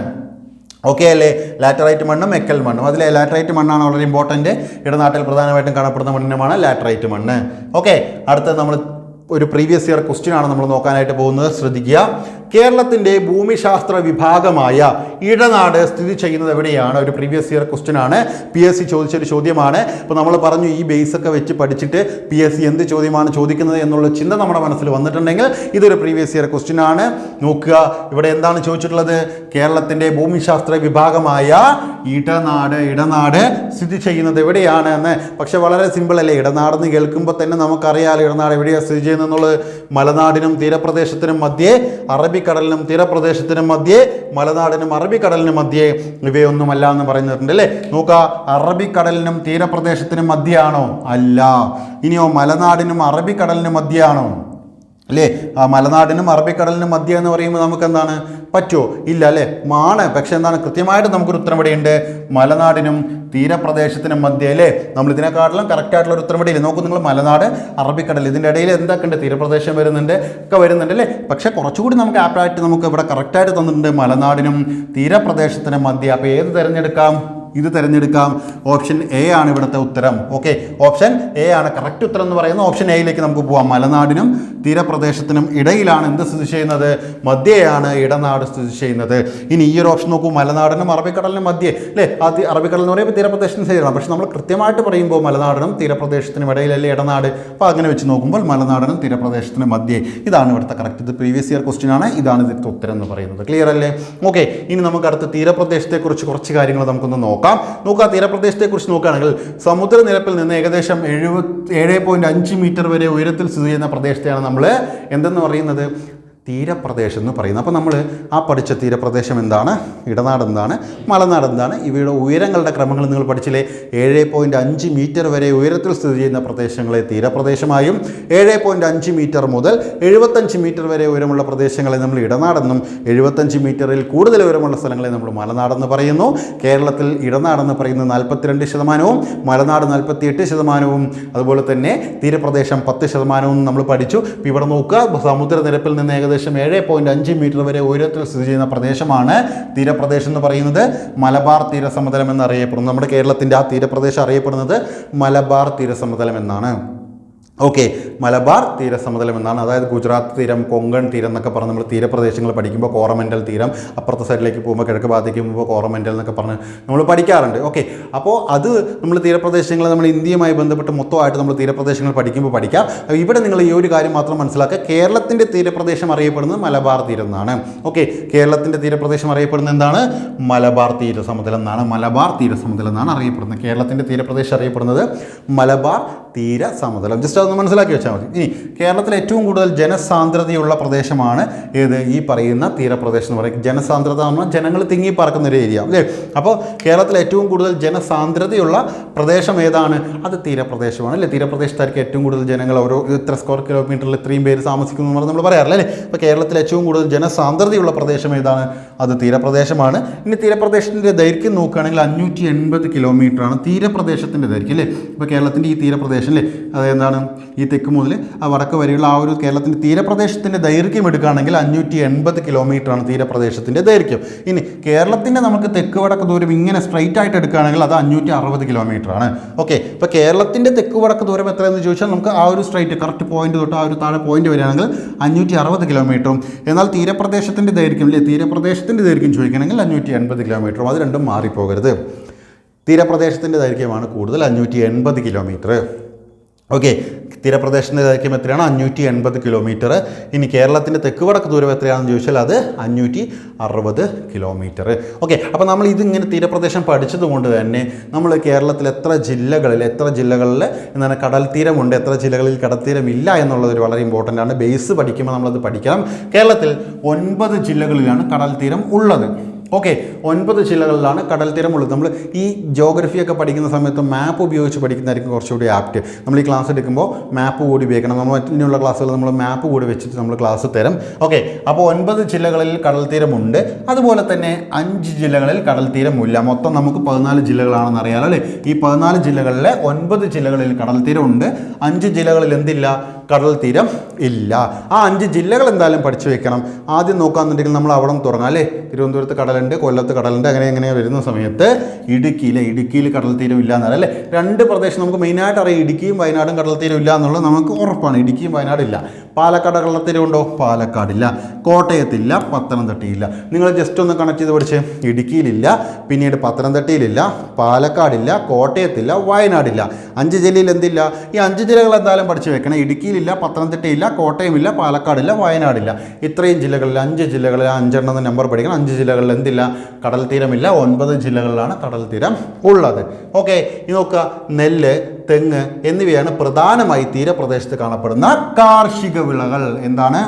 ഓക്കെ അല്ലേ? ലാറ്ററൈറ്റ് മണ്ണും എക്കൽ മണ്ണും. അതിലെ ലാറ്ററൈറ്റ് മണ്ണാണ് വളരെ ഇമ്പോർട്ടന്റ് ഇടനാട്ടിൽ പ്രധാനമായിട്ടും കാണപ്പെടുന്ന മണ്ണിനമാണ് ലാറ്ററൈറ്റ് മണ്ണ്. ഓക്കെ അടുത്ത നമ്മൾ ഒരു പ്രീവിയസ് ഇയർ ക്വസ്റ്റ്യൻ ആണ് നമ്മൾ നോക്കാനായിട്ട് പോകുന്നത്. ശ്രദ്ധിക്കുക. കേരളത്തിന്റെ ഭൂമിശാസ്ത്ര വിഭാഗമായ ഇടനാട് സ്ഥിതി ചെയ്യുന്നത് എവിടെയാണ്? ഒരു പ്രീവിയസ് ഇയർ ക്വസ്റ്റ്യൻ ആണ്. പി എസ് സി ചോദിച്ചൊരു ചോദ്യമാണ്. അപ്പോൾ നമ്മൾ പറഞ്ഞു ഈ ബേസ് ഒക്കെ വെച്ച് പഠിച്ചിട്ട് പി എസ് സി എന്ത് ചോദ്യമാണ് ചോദിക്കുന്നത് എന്നുള്ള ചിന്ത നമ്മുടെ മനസ്സിൽ വന്നിട്ടുണ്ടെങ്കിൽ ഇതൊരു പ്രീവിയസ് ഇയർ ക്വസ്റ്റ്യൻ ആണ്. നോക്കുക. ഇവിടെ എന്താണ് ചോദിച്ചിട്ടുള്ളത്? കേരളത്തിന്റെ ഭൂമിശാസ്ത്ര വിഭാഗമായ ഇടനാട് ഇടനാട് സ്ഥിതി ചെയ്യുന്നത് എവിടെയാണ് എന്ന്. പക്ഷെ വളരെ സിമ്പിൾ അല്ലേ? ഇടനാട് എന്ന് കേൾക്കുമ്പോൾ തന്നെ നമുക്കറിയാം ഇടനാട് എവിടെയാണ് സ്ഥിതി ചെയ്യുന്നത് എന്നുള്ളത്. മലനാടിനും തീരപ്രദേശത്തിനും മധ്യേ അറബിക്കടലിനും തീരപ്രദേശത്തിനും മധ്യേ മലനാടിനും അറബിക്കടലിനും മധ്യേ ഇവയൊന്നുമല്ല എന്ന് പറയുന്നുണ്ട് അല്ലേ? നോക്കുക അറബിക്കടലിനും തീരപ്രദേശത്തിനും മധ്യയാണോ? അല്ല. ഇനിയോ മലനാടിനും അറബിക്കടലിനും മധ്യയാണോ? അല്ലേ? ആ മലനാടിനും അറബിക്കടലിനും മധ്യ എന്ന് പറയുമ്പോൾ നമുക്ക് എന്താണ് പറ്റുമോ ഇല്ല അല്ലേ? മാണ് പക്ഷെ എന്താണ്? കൃത്യമായിട്ട് നമുക്കൊരു ഉത്തരം ഇവിടെയുണ്ട് മലനാടിനും തീരപ്രദേശത്തിനും മധ്യ അല്ലേ? നമ്മൾ ഇതിനെക്കാട്ടിലും കറക്റ്റായിട്ടുള്ള ഒരു ഉത്തരം ഇവിടെയില്ല നോക്കൂ നിങ്ങൾ മലനാട് അറബിക്കടൽ ഇതിന്റെ ഇടയിൽ എന്തൊക്കെ ഉണ്ട് തീരപ്രദേശം വരുന്നുണ്ട് ഒക്കെ വരുന്നുണ്ട് അല്ലേ? പക്ഷേ കുറച്ചുകൂടി നമുക്ക് ആപ്റ്റായിട്ട് നമുക്ക് ഇവിടെ കറക്റ്റായിട്ട് തന്നിട്ടുണ്ട് മലനാടിനും തീരപ്രദേശത്തിനും മധ്യ. അപ്പോൾ ഏത് തിരഞ്ഞെടുക്കാം? ഇത് തിരഞ്ഞെടുക്കാം. ഓപ്ഷൻ എ ആണ് ഇവിടുത്തെ ഉത്തരം. ഓക്കെ ഓപ്ഷൻ എ ആണ്. കറക്റ്റ് ഉത്തരം എന്ന് പറയുന്നത് ഓപ്ഷൻ എയിലേക്ക് നമുക്ക് പോവാം. മലനാടിനും തീരപ്രദേശത്തിനും ഇടയിലാണ് എന്ത് സ്ഥിതി ചെയ്യുന്നത്? മധ്യയാണ് ഇടനാട് സ്ഥിതി ചെയ്യുന്നത്. ഇനി ഈ ഒരു ഓപ്ഷൻ നോക്കൂ. മലനാടിനും അറബിക്കടലിനും മധ്യേ. അല്ലേ? ആ അറബിക്കടൽ എന്ന് പറയുമ്പോൾ തീരപ്രദേശത്തിന് ചെയ്യണം പക്ഷെ നമ്മൾ കൃത്യമായിട്ട് പറയുമ്പോൾ മലനാടിനും തീരപ്രദേശത്തിനും ഇടയിലല്ലേ ഇടനാട്? അപ്പോൾ അങ്ങനെ വെച്ച് നോക്കുമ്പോൾ മലനാടിനും തീരപ്രദേശത്തിനും മധ്യേ. ഇതാണ് ഇവിടുത്തെ കറക്റ്റ് ഇത് പ്രീവിയസ് ഇയർ ക്വസ്റ്റ്യൻ ആണ്. ഇതാണ് ഇതിന്റെ ഉത്തരം എന്ന് പറയുന്നത്. ക്ലിയർ അല്ലേ? ഓക്കെ ഇനി നമുക്ക് അടുത്ത തീരപ്രദേശത്തെക്കുറിച്ച് കുറച്ച് കാര്യങ്ങൾ നമുക്കൊന്ന് നോക്കാം. നോക്കുക തീരപ്രദേശത്തെക്കുറിച്ച് നോക്കുകയാണെങ്കിൽ സമുദ്രനിരപ്പിൽ നിന്ന് ഏകദേശം എഴുപത്തി ഏഴ് പോയിന്റ് അഞ്ച് മീറ്റർ വരെ ഉയരത്തിൽ സ്ഥിതി ചെയ്യുന്ന പ്രദേശത്തെയാണ് നമ്മൾ എന്തെന്ന് പറയുന്നത്? തീരപ്രദേശം എന്ന് പറയുന്നത്. അപ്പോൾ നമ്മൾ ആ പഠിച്ച തീരപ്രദേശം എന്താണ്? ഇടനാട് എന്താണ്? മലനാട് എന്താണ്? ഇവയുടെ ഉയരങ്ങളുടെ ക്രമങ്ങൾ നിങ്ങൾ പഠിച്ചില്ലേ? ഏഴ് പോയിന്റ് അഞ്ച് മീറ്റർ വരെ ഉയരത്തിൽ സ്ഥിതി ചെയ്യുന്ന പ്രദേശങ്ങളെ തീരപ്രദേശമായും ഏഴ് പോയിന്റ് അഞ്ച് മീറ്റർ മുതൽ എഴുപത്തഞ്ച് മീറ്റർ വരെ ഉയരമുള്ള പ്രദേശങ്ങളെ നമ്മൾ ഇടനാടെന്നും എഴുപത്തഞ്ച് മീറ്ററിൽ കൂടുതൽ ഉയരമുള്ള സ്ഥലങ്ങളെ നമ്മൾ മലനാടെന്ന് പറയുന്നു. കേരളത്തിൽ ഇടനാടെന്ന് പറയുന്നത് നാൽപ്പത്തിരണ്ട് ശതമാനവും മലനാട് നാൽപ്പത്തിയെട്ട് ശതമാനവും അതുപോലെ തന്നെ തീരപ്രദേശം പത്ത് ശതമാനവും നമ്മൾ പഠിച്ചു. ഇപ്പോൾ ഇവിടെ നോക്കുക സമുദ്രനിരപ്പിൽ നിന്ന് ഏകദേശം ഏഴ് പോയിന്റ് അഞ്ച് മീറ്റർ വരെ ഉയരത്തിൽ സ്ഥിതി ചെയ്യുന്ന പ്രദേശമാണ് തീരപ്രദേശം എന്ന് പറയുന്നത് മലബാർ തീരസമതലം എന്നറിയപ്പെടുന്നു. നമ്മുടെ കേരളത്തിന്റെ ആ തീരപ്രദേശം അറിയപ്പെടുന്നത് മലബാർ തീരസമതലം എന്നാണ്. ഓക്കെ മലബാർ തീരസമതലം എന്നാണ്. അതായത് ഗുജറാത്ത് തീരം കൊങ്കൺ തീരം എന്നൊക്കെ പറഞ്ഞ് നമ്മൾ തീരപ്രദേശങ്ങൾ പഠിക്കുമ്പോൾ കോറമെന്റൽ തീരം അപ്പുറത്തെ സൈഡിലേക്ക് പോകുമ്പോൾ കിഴക്ക് ഭാഗത്തേക്ക് പോകുമ്പോൾ കോറമെന്റൽ എന്നൊക്കെ പറഞ്ഞ് നമ്മൾ പഠിക്കാറുണ്ട്. ഓക്കെ അപ്പോൾ അത് നമ്മൾ തീരപ്രദേശങ്ങൾ നമ്മൾ ഇന്ത്യയുമായി ബന്ധപ്പെട്ട് മൊത്തമായിട്ട് നമ്മൾ തീരപ്രദേശങ്ങൾ പഠിക്കുമ്പോൾ പഠിക്കാം. ഇവിടെ നിങ്ങൾ ഈ ഒരു കാര്യം മാത്രം മനസ്സിലാക്കുക. കേരളത്തിന്റെ തീരപ്രദേശം അറിയപ്പെടുന്നത് മലബാർ തീരം എന്നാണ്. ഓക്കെ കേരളത്തിന്റെ തീരപ്രദേശം അറിയപ്പെടുന്നത് എന്താണ്? മലബാർ തീരസമതലം എന്നാണ്. മലബാർ തീരസമതലം എന്നാണ് അറിയപ്പെടുന്നത്. കേരളത്തിന്റെ തീരപ്രദേശം അറിയപ്പെടുന്നത് മലബാർ തീരസമുദ്രം ജസ്റ്റ് അതൊന്ന് മനസ്സിലാക്കി വെച്ചാൽ മതി. ഇനി കേരളത്തിൽ ഏറ്റവും കൂടുതൽ ജനസാന്ദ്രതയുള്ള പ്രദേശമാണ് ഏത്? ഈ പറയുന്ന തീരപ്രദേശം എന്ന് പറയും ജനസാന്ദ്രത എന്ന് പറഞ്ഞാൽ ജനങ്ങൾ തിങ്ങി പറക്കുന്ന ഒരു ഏരിയ അല്ലേ? അപ്പോൾ കേരളത്തിൽ ഏറ്റവും കൂടുതൽ ജനസാന്ദ്രതയുള്ള പ്രദേശം ഏതാണ്? അത് തീരപ്രദേശമാണ് അല്ലേ? തീരപ്രദേശത്തായിരിക്കും ഏറ്റവും കൂടുതൽ ജനങ്ങൾ ഓരോ ഇത്ര സ്ക്വയർ കിലോമീറ്ററിൽ ഇത്രയും പേര് താമസിക്കുന്നു എന്ന് നമ്മൾ പറയാറില്ല അല്ലേ? അപ്പോൾ കേരളത്തിൽ ഏറ്റവും കൂടുതൽ ജനസാന്ദ്രതയുള്ള പ്രദേശം ഏതാണ്? അത് തീരപ്രദേശമാണ്. ഇനി തീരപ്രദേശത്തിന്റെ ദൈർഘ്യം നോക്കുകയാണെങ്കിൽ അഞ്ഞൂറ്റി എൺപത് കിലോമീറ്ററാണ് തീരപ്രദേശത്തിന്റെ ദൈർഘ്യം അല്ലേ? ഇപ്പോൾ കേരളത്തിന്റെ ഈ തീരപ്രദേശം അല്ലേ അതെന്താണ് ഈ തെക്ക് മുതൽ ആ വടക്ക് വരെയുള്ള ആ ഒരു കേരളത്തിന്റെ തീരപ്രദേശത്തിന്റെ ദൈർഘ്യം എടുക്കുകയാണെങ്കിൽ അഞ്ഞൂറ്റി എൺപത് കിലോമീറ്ററാണ് തീരപ്രദേശത്തിന്റെ ദൈർഘ്യം. ഇനി കേരളത്തിന്റെ നമുക്ക് തെക്ക് വടക്ക് ദൂരം ഇങ്ങനെ സ്ട്രൈറ്റ് ആയിട്ട് എടുക്കുകയാണെങ്കിൽ അത് അഞ്ഞൂറ്റി അറുപത് കിലോമീറ്ററാണ് ഓക്കെ ഇപ്പോൾ കേരളത്തിന്റെ തെക്ക് വടക്ക് ദൂരം എത്രയെന്ന് ചോദിച്ചാൽ നമുക്ക് ആ ഒരു സ്ട്രൈറ്റ് കറക്റ്റ് പോയിന്റ് തൊട്ട് ആ ഒരു താഴെ പോയിന്റ് വരികയാണെങ്കിൽ അഞ്ഞൂറ്റി അറുപത് കിലോമീറ്ററും എന്നാൽ തീരപ്രദേശത്തിന്റെ ദൈർഘ്യം അല്ലേ തീരപ്രദേശത്തിന്റെ ദൈർഘ്യം ചോദിക്കണമെങ്കിൽ അഞ്ഞൂറ്റി എൺപത് കിലോമീറ്ററും അത് രണ്ടും മാറിപ്പോകരുത്. തീരപ്രദേശത്തിന്റെ ദൈർഘ്യമാണ് കൂടുതൽ അഞ്ഞൂറ്റി എൺപത് കിലോമീറ്റർ ഓക്കെ തീരപ്രദേശത്തിന്റെ ദൈർഘ്യം എത്രയാണ്? അഞ്ഞൂറ്റി എൺപത് കിലോമീറ്റർ ഇനി കേരളത്തിന്റെ തെക്ക് വടക്ക് ദൂരം എത്രയാണെന്ന് ചോദിച്ചാൽ അത് അഞ്ഞൂറ്റി അറുപത് കിലോമീറ്റർ ഓക്കെ അപ്പോൾ നമ്മൾ ഇതിങ്ങനെ തീരപ്രദേശം പഠിച്ചതുകൊണ്ട് തന്നെ നമ്മൾ കേരളത്തിൽ എത്ര ജില്ലകളിൽ എത്ര ജില്ലകളിൽ എന്താണ് കടൽ തീരമുണ്ട് എത്ര ജില്ലകളിൽ കടൽ ഇല്ല എന്നുള്ളത് വളരെ ഇമ്പോർട്ടന്റ് ആണ്. ബേസ് പഠിക്കുമ്പോൾ നമ്മളത് പഠിക്കണം. കേരളത്തിൽ ഒൻപത് ജില്ലകളിലാണ് കടൽ തീരം ഉള്ളത്. ഓക്കെ ഒൻപത് ജില്ലകളിലാണ് കടൽ തീരമുള്ളത്. നമ്മൾ ഈ ജോഗ്രഫിയൊക്കെ പഠിക്കുന്ന സമയത്ത് മാപ്പ് ഉപയോഗിച്ച് പഠിക്കുന്നതായിരിക്കും കുറച്ചുകൂടി ആപ്റ്റ് നമ്മൾ ഈ ക്ലാസ് എടുക്കുമ്പോൾ മാപ്പ് കൂടി ഉപയോഗിക്കണം. നമ്മൾ മറ്റിനുള്ള ക്ലാസ്സുകൾ നമ്മൾ മാപ്പ് കൂടി വെച്ചിട്ട് നമ്മൾ ക്ലാസ് തരും. ഓക്കെ അപ്പോൾ ഒൻപത് ജില്ലകളിൽ കടൽ തീരമുണ്ട്. അതുപോലെ തന്നെ അഞ്ച് ജില്ലകളിൽ കടൽ തീരമില്ല. മൊത്തം നമുക്ക് പതിനാല് ജില്ലകളാണെന്ന് അറിയാലോ അല്ലേ? ഈ പതിനാല് ജില്ലകളിലെ ഒൻപത് ജില്ലകളിൽ കടൽ തീരമുണ്ട്. അഞ്ച് ജില്ലകളിൽ എന്തില്ല? കടൽ തീരം ഇല്ല. ആ അഞ്ച് ജില്ലകൾ എന്തായാലും പഠിച്ചു വെക്കണം. ആദ്യം നോക്കാന്നുണ്ടെങ്കിൽ നമ്മൾ അവിടെ നിന്ന് തുടങ്ങാം അല്ലേ? തിരുവനന്തപുരത്ത് കടലുണ്ട് കൊല്ലത്ത് കടലുണ്ട് അങ്ങനെ അങ്ങനെ വരുന്ന സമയത്ത് ഇടുക്കിയിലെ ഇടുക്കിയിൽ കടൽ തീരം ഇല്ല എന്നാൽ അല്ലേ? രണ്ട് പ്രദേശം നമുക്ക് മെയിനായിട്ട് അറിയാം ഇടുക്കിയും വയനാടും കടൽ തീരം ഇല്ല എന്നുള്ളത് നമുക്ക് ഉറപ്പാണ്. ഇടുക്കിയും വയനാടില്ല പാലക്കാട് കടൽ ഉണ്ടോ? പാലക്കാടില്ല. കോട്ടയത്തില്ല പത്തനംതിട്ടയില്ല. നിങ്ങൾ ജസ്റ്റ് ഒന്ന് കണക്ട് ചെയ്ത് പഠിച്ച്. ഇടുക്കിയിലില്ല പിന്നീട് പത്തനംതിട്ടയിലില്ല പാലക്കാടില്ല കോട്ടയത്തില്ല വയനാടില്ല. അഞ്ച് ജില്ലയിൽ എന്തില്ല? ഈ അഞ്ച് ജില്ലകൾ എന്തായാലും പഠിച്ചു വെക്കണം. ഇടുക്കിയിലില്ല പത്തനംതിട്ടയില്ല കോട്ടയമില്ല പാലക്കാടില്ല വയനാടില്ല. ഇത്രയും ജില്ലകളിൽ അഞ്ച് ജില്ലകളിൽ അഞ്ചെണ്ണം നമ്പർ പഠിക്കണം. അഞ്ച് ജില്ലകളിൽ എന്തില്ല? കടൽ തീരമില്ല. ഒൻപത് ജില്ലകളിലാണ് കടൽ തീരം ഉള്ളത്. ഓക്കെ ഇനി നോക്കുക. നെല്ല് തെങ്ങ് എന്നിവയാണ് പ്രധാനമായി തീരപ്രദേശത്ത് കാണപ്പെടുന്ന കാർഷിക വിളകൾ. എന്താണ്?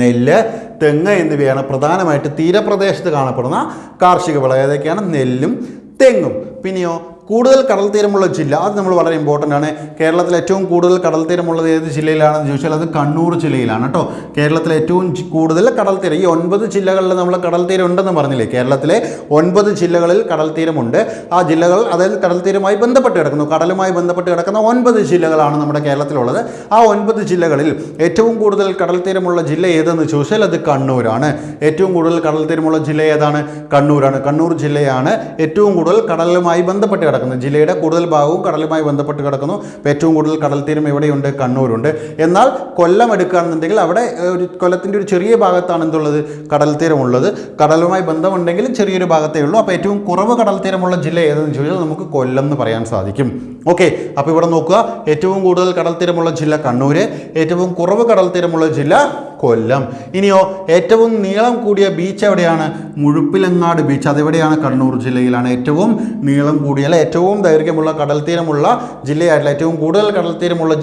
നെല്ല് തെങ്ങ് എന്നിവയാണ് പ്രധാനമായിട്ട് തീരപ്രദേശത്ത് കാണപ്പെടുന്ന കാർഷിക വിളകൾ. ഏതൊക്കെയാണ്? നെല്ലും തെങ്ങും. പിന്നെയോ കൂടുതൽ കടൽ തീരമുള്ള ജില്ല അത് നമ്മൾ വളരെ ഇമ്പോർട്ടന്റ് ആണ്. കേരളത്തിൽ ഏറ്റവും കൂടുതൽ കടൽ തീരമുള്ളത് ഏത് ജില്ലയിലാണെന്ന് ചോദിച്ചാൽ അത് കണ്ണൂർ ജില്ലയിലാണ് കേട്ടോ. കേരളത്തിലെ ഏറ്റവും കൂടുതൽ കടൽ തീരം ഈ ഒൻപത് ജില്ലകളിൽ നമ്മൾ കടൽ തീരം ഉണ്ടെന്ന് പറഞ്ഞില്ലേ? കേരളത്തിലെ ഒൻപത് ജില്ലകളിൽ കടൽ തീരമുണ്ട്. ആ ജില്ലകൾ അതായത് കടൽ തീരമായി ബന്ധപ്പെട്ട് കിടക്കുന്നു. കടലുമായി ബന്ധപ്പെട്ട് കിടക്കുന്ന ഒൻപത് ജില്ലകളാണ് നമ്മുടെ കേരളത്തിലുള്ളത്. ആ ഒൻപത് ജില്ലകളിൽ ഏറ്റവും കൂടുതൽ കടൽ തീരമുള്ള ജില്ല ഏതെന്ന് ചോദിച്ചാൽ അത് കണ്ണൂരാണ്. ഏറ്റവും കൂടുതൽ കടൽ തീരമുള്ള ജില്ല ഏതാണ്? കണ്ണൂരാണ്. കണ്ണൂർ ജില്ലയാണ് ഏറ്റവും കൂടുതൽ കടലുമായി ബന്ധപ്പെട്ട് കിടക്കുന്നത് ജില്ലയുടെ കൂടുതൽ ഭാഗവും കടലുമായി ബന്ധപ്പെട്ട് കിടക്കുന്നു. ഏറ്റവും കൂടുതൽ കടൽ തീരം എവിടെയുണ്ട്? കണ്ണൂരുണ്ട്. എന്നാൽ കൊല്ലം എടുക്കുകയാണെന്നുണ്ടെങ്കിൽ അവിടെ ഒരു കൊല്ലത്തിന്റെ ഒരു ചെറിയ ഭാഗത്താണ് എന്തുള്ളത്? കടൽ തീരമുള്ളത്. കടലുമായി ബന്ധമുണ്ടെങ്കിലും ചെറിയൊരു ഭാഗത്തേ ഉള്ളൂ. അപ്പോൾ ഏറ്റവും കുറവ് കടൽ തീരമുള്ള ജില്ല ഏതെന്ന് ചോദിച്ചാൽ നമുക്ക് കൊല്ലം എന്ന് പറയാൻ സാധിക്കും. ഓക്കെ അപ്പോൾ ഇവിടെ നോക്കുക. ഏറ്റവും കൂടുതൽ കടൽ തീരമുള്ള ജില്ല കണ്ണൂർ ഏറ്റവും കുറവ് കടൽ തീരമുള്ള ജില്ല കൊല്ലം. ഇനിയോ ഏറ്റവും നീളം കൂടിയ ബീച്ച് എവിടെയാണ്? മുഴുപ്പിലങ്ങാട് ബീച്ച് അതെവിടെയാണ്? കണ്ണൂർ ജില്ലയിലാണ്. ഏറ്റവും നീളം കൂടിയ അല്ലെ ഏറ്റവും ദൈർഘ്യമുള്ള കടൽ തീരമുള്ള ജില്ലയായിട്ടുള്ള ഏറ്റവും കൂടുതൽ കടൽ തീരമുള്ള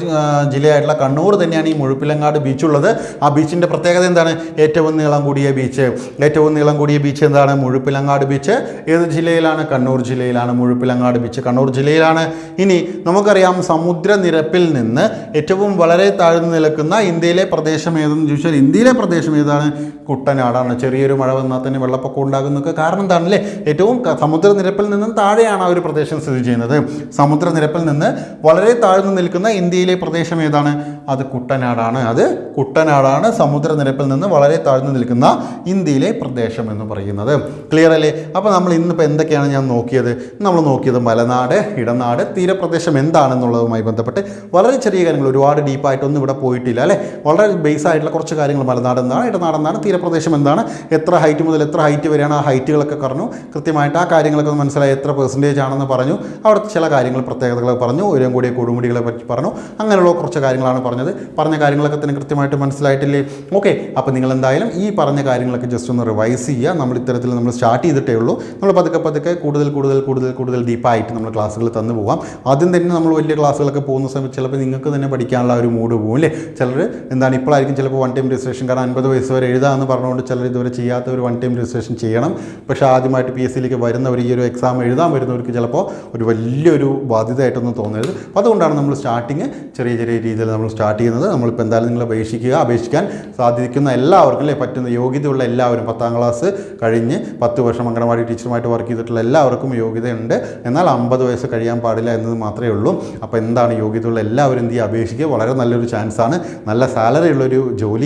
ജില്ലയായിട്ടുള്ള കണ്ണൂർ തന്നെയാണ് ഈ മുഴുപ്പിലങ്ങാട് ബീച്ച് ഉള്ളത്. ആ ബീച്ചിന്റെ പ്രത്യേകത എന്താണ്? ഏറ്റവും നീളം കൂടിയ ബീച്ച് ഏറ്റവും നീളം കൂടിയ ബീച്ച് എന്താണ്? മുഴുപ്പിലങ്ങാട് ബീച്ച് ഏത് ജില്ലയിലാണ്? കണ്ണൂർ ജില്ലയിലാണ് മുഴുപ്പിലങ്ങാട് ബീച്ച് കണ്ണൂർ ജില്ലയിലാണ്. ഇനി നമുക്കറിയാം സമുദ്രനിരപ്പിൽ നിന്ന് ഏറ്റവും വളരെ താഴ്ന്നു നിൽക്കുന്ന ഇന്ത്യയിലെ പ്രദേശം ഏതെന്ന് ചോദിച്ചാൽ ഇന്ത്യയിലെ പ്രദേശം ഏതാണ്? കുട്ടനാടാണ്. ചെറിയൊരു മഴ വന്നാൽ തന്നെ വെള്ളപ്പൊക്കം ഉണ്ടാകുന്നൊക്കെ കാരണം എന്താണല്ലേ? ഏറ്റവും സമുദ്രനിരപ്പിൽ നിന്നും താഴെയാണ് ആ ഒരു പ്രദേശം സ്ഥിതി ചെയ്യുന്നത്. സമുദ്രനിരപ്പിൽ നിന്ന് വളരെ താഴ്ന്നു നിൽക്കുന്ന ഇന്ത്യയിലെ പ്രദേശം ഏതാണ്? അത് കുട്ടനാടാണ്. അത് കുട്ടനാടാണ് സമുദ്രനിരപ്പിൽ നിന്ന് വളരെ താഴ്ന്നു നിൽക്കുന്ന ഇന്ത്യയിലെ പ്രദേശം എന്ന് പറയുന്നത്. ക്ലിയർ അല്ലേ? അപ്പോൾ നമ്മൾ ഇന്നിപ്പോൾ എന്തൊക്കെയാണ് ഞാൻ നോക്കിയത്? നമ്മൾ നോക്കിയത് മലനാട് ഇടനാട് തീരപ്രദേശം എന്താണെന്നുള്ളതുമായി ബന്ധപ്പെട്ട് വളരെ ചെറിയ കാര്യങ്ങൾ. ഒരുപാട് ഡീപ്പായിട്ടൊന്നും ഇവിടെ പോയിട്ടില്ല അല്ലേ? വളരെ ബേസ് ആയിട്ടുള്ള കുറച്ച് കാര്യങ്ങൾ മലനാട് എന്താണ് ഇടനാട് എന്താണ് തീരപ്രദേശം എന്താണ് എത്ര ഹൈറ്റ് മുതൽ എത്ര ഹൈറ്റ് വരെയാണ് ആ ഹൈറ്റുകളൊക്കെ പറഞ്ഞു കൃത്യമായിട്ട് ആ കാര്യങ്ങളൊക്കെ മനസ്സിലായി എത്ര പെർസെന്റേജ് ആണെന്ന് പറഞ്ഞു. അവിടുത്തെ ചില കാര്യങ്ങൾ പ്രത്യേകതകൾ പറഞ്ഞു ഉയരം കൂടിയ കൊടുമുടികളെ പറ്റി പറഞ്ഞു അങ്ങനെയുള്ള കുറച്ച് കാര്യങ്ങളാണ് പറഞ്ഞത്. പറഞ്ഞ കാര്യങ്ങളൊക്കെ തന്നെ കൃത്യമായിട്ട് മനസ്സിലായിട്ടില്ലേ? ഓക്കെ അപ്പോൾ നിങ്ങൾ എന്തായാലും ഈ പറഞ്ഞ കാര്യങ്ങളൊക്കെ ജസ്റ്റ് ഒന്ന് റിവൈസ് ചെയ്യുക. നമ്മൾ ഇത്തരത്തിൽ നമ്മൾ സ്റ്റാർട്ട് ചെയ്തിട്ടേ ഉള്ളൂ. നമ്മൾ പതുക്കെ പതുക്കെ കൂടുതൽ കൂടുതൽ കൂടുതൽ കൂടുതൽ ഡീപ്പായിട്ട് നമ്മൾ ക്ലാസ്സുകൾ തന്നു പോകാം ആദ്യം തന്നെ നമ്മൾ വലിയ ക്ലാസ്സുകളൊക്കെ പോകുന്ന സമയത്ത് ചിലപ്പോൾ നിങ്ങൾക്ക് തന്നെ പഠിക്കാനുള്ള ഒരു മൂഡ് പോകും അല്ലേ? ചിലർ എന്താണ് ഇപ്പോഴായിരിക്കും ചിലപ്പോൾ വൺ ടൈം രജിസ്ട്രേഷൻ. കാരണം അൻപത് വയസ്സ് വരെ എഴുതാമെന്ന് പറഞ്ഞുകൊണ്ട് ചിലർ ഇതുവരെ ചെയ്യാത്ത ഒരു വൺ ടൈം രജിസ്ട്രേഷൻ ചെയ്യണം. പക്ഷേ ആദ്യമായിട്ട് പി എസ് സിയിലേക്ക് വരുന്നവർ ഈ ഒരു എക്സാം എഴുതാൻ വരുന്നവർക്ക് ചിലപ്പോൾ ഒരു വലിയൊരു ബാധ്യതയായിട്ടൊന്നും തോന്നരുത്. അപ്പോൾ അതുകൊണ്ടാണ് നമ്മൾ സ്റ്റാർട്ടിങ് ചെറിയ ചെറിയ രീതിയിൽ നമ്മൾ സ്റ്റാർട്ട് ചെയ്യുന്നത്. നമ്മളിപ്പോൾ എന്തായാലും നിങ്ങൾ അപേക്ഷിക്കുക അപേക്ഷിക്കാൻ സാധിക്കുന്ന എല്ലാവർക്കും അല്ലേ പറ്റുന്ന യോഗ്യതയുള്ള എല്ലാവരും പത്താം ക്ലാസ് കഴിഞ്ഞ് പത്ത് വർഷം അംഗനവാടി ടീച്ചറുമായിട്ട് വർക്ക് ചെയ്തിട്ടുള്ള എല്ലാവർക്കും യോഗ്യതയുണ്ട്. എന്നാൽ അമ്പത് വയസ്സ് കഴിയാൻ പാടില്ല എന്നത് മാത്രമേ ഉള്ളൂ. അപ്പോൾ എന്താണ് യോഗ്യതയുള്ള എല്ലാവരും എന്ത് ചെയ്യുക? അപേക്ഷിക്കുക. വളരെ നല്ലൊരു ചാൻസാണ് നല്ല സാലറി ഉള്ളൊരു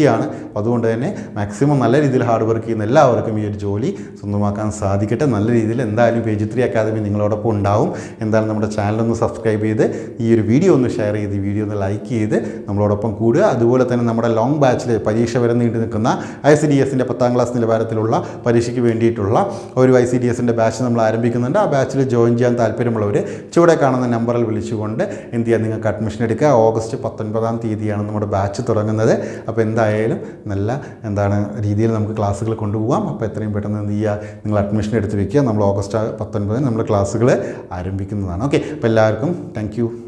ജോലിയാണ്. അപ്പോൾ അതുകൊണ്ട് തന്നെ മാക്സിമം നല്ല രീതിയിൽ ഹാർഡ് വർക്ക് ചെയ്യുന്ന എല്ലാവർക്കും ഈ ഒരു ജോലി സ്വന്തമാക്കാൻ സാധിക്കട്ടെ. നല്ല രീതിയിൽ എന്തായാലും പേജ് ത്രീ അക്കാദമി നിങ്ങളോടൊപ്പം ഉണ്ടാവും. എന്തായാലും നമ്മുടെ ചാനലൊന്ന് സബ്സ്ക്രൈബ് ചെയ്ത് ഈ ഒരു വീഡിയോ ഒന്ന് ഷെയർ ചെയ്ത് വീഡിയോ ഒന്ന് ലൈക്ക് ചെയ്ത് നമ്മളോടൊപ്പം കൂടുക. അതുപോലെ തന്നെ നമ്മുടെ ലോങ് ബാച്ചിൽ പരീക്ഷ വരെ നീണ്ടു നിൽക്കുന്ന ഐ സി ഡി എസിന്റെ പത്താം ക്ലാസ് നിലവാരത്തിലുള്ള പരീക്ഷയ്ക്ക് വേണ്ടിയിട്ടുള്ള ഒരു ഐ സി ഡി എസിന്റെ ബാച്ച് നമ്മൾ ആരംഭിക്കുന്നുണ്ട്. ആ ബാച്ചിൽ ജോയിൻ ചെയ്യാൻ താല്പര്യമുള്ളവർ ചുവടെ കാണുന്ന നമ്പറിൽ വിളിച്ചുകൊണ്ട് എന്ത് ചെയ്യാൻ നിങ്ങൾക്ക് അഡ്മിഷൻ എടുക്കുക. ഓഗസ്റ്റ് പത്തൊൻപതാം തീയതിയാണ് നമ്മുടെ ബാച്ച് തുടങ്ങുന്നത്. അപ്പോൾ എന്തായാലും നല്ല എന്താണ് രീതിയിൽ നമുക്ക് ക്ലാസ്സുകൾ കൊണ്ടുപോകാം അപ്പോൾ എത്രയും പെട്ടെന്ന് എന്ത് ചെയ്യുക? നിങ്ങൾ അഡ്മിഷൻ എടുത്ത് വെക്കുക. നമ്മൾ ഓഗസ്റ്റ് പത്തൊൻപതിന് നമ്മൾ ക്ലാസ്സുകൾ ആരംഭിക്കുന്നതാണ്. ഓക്കെ. അപ്പോൾ എല്ലാവർക്കും താങ്ക്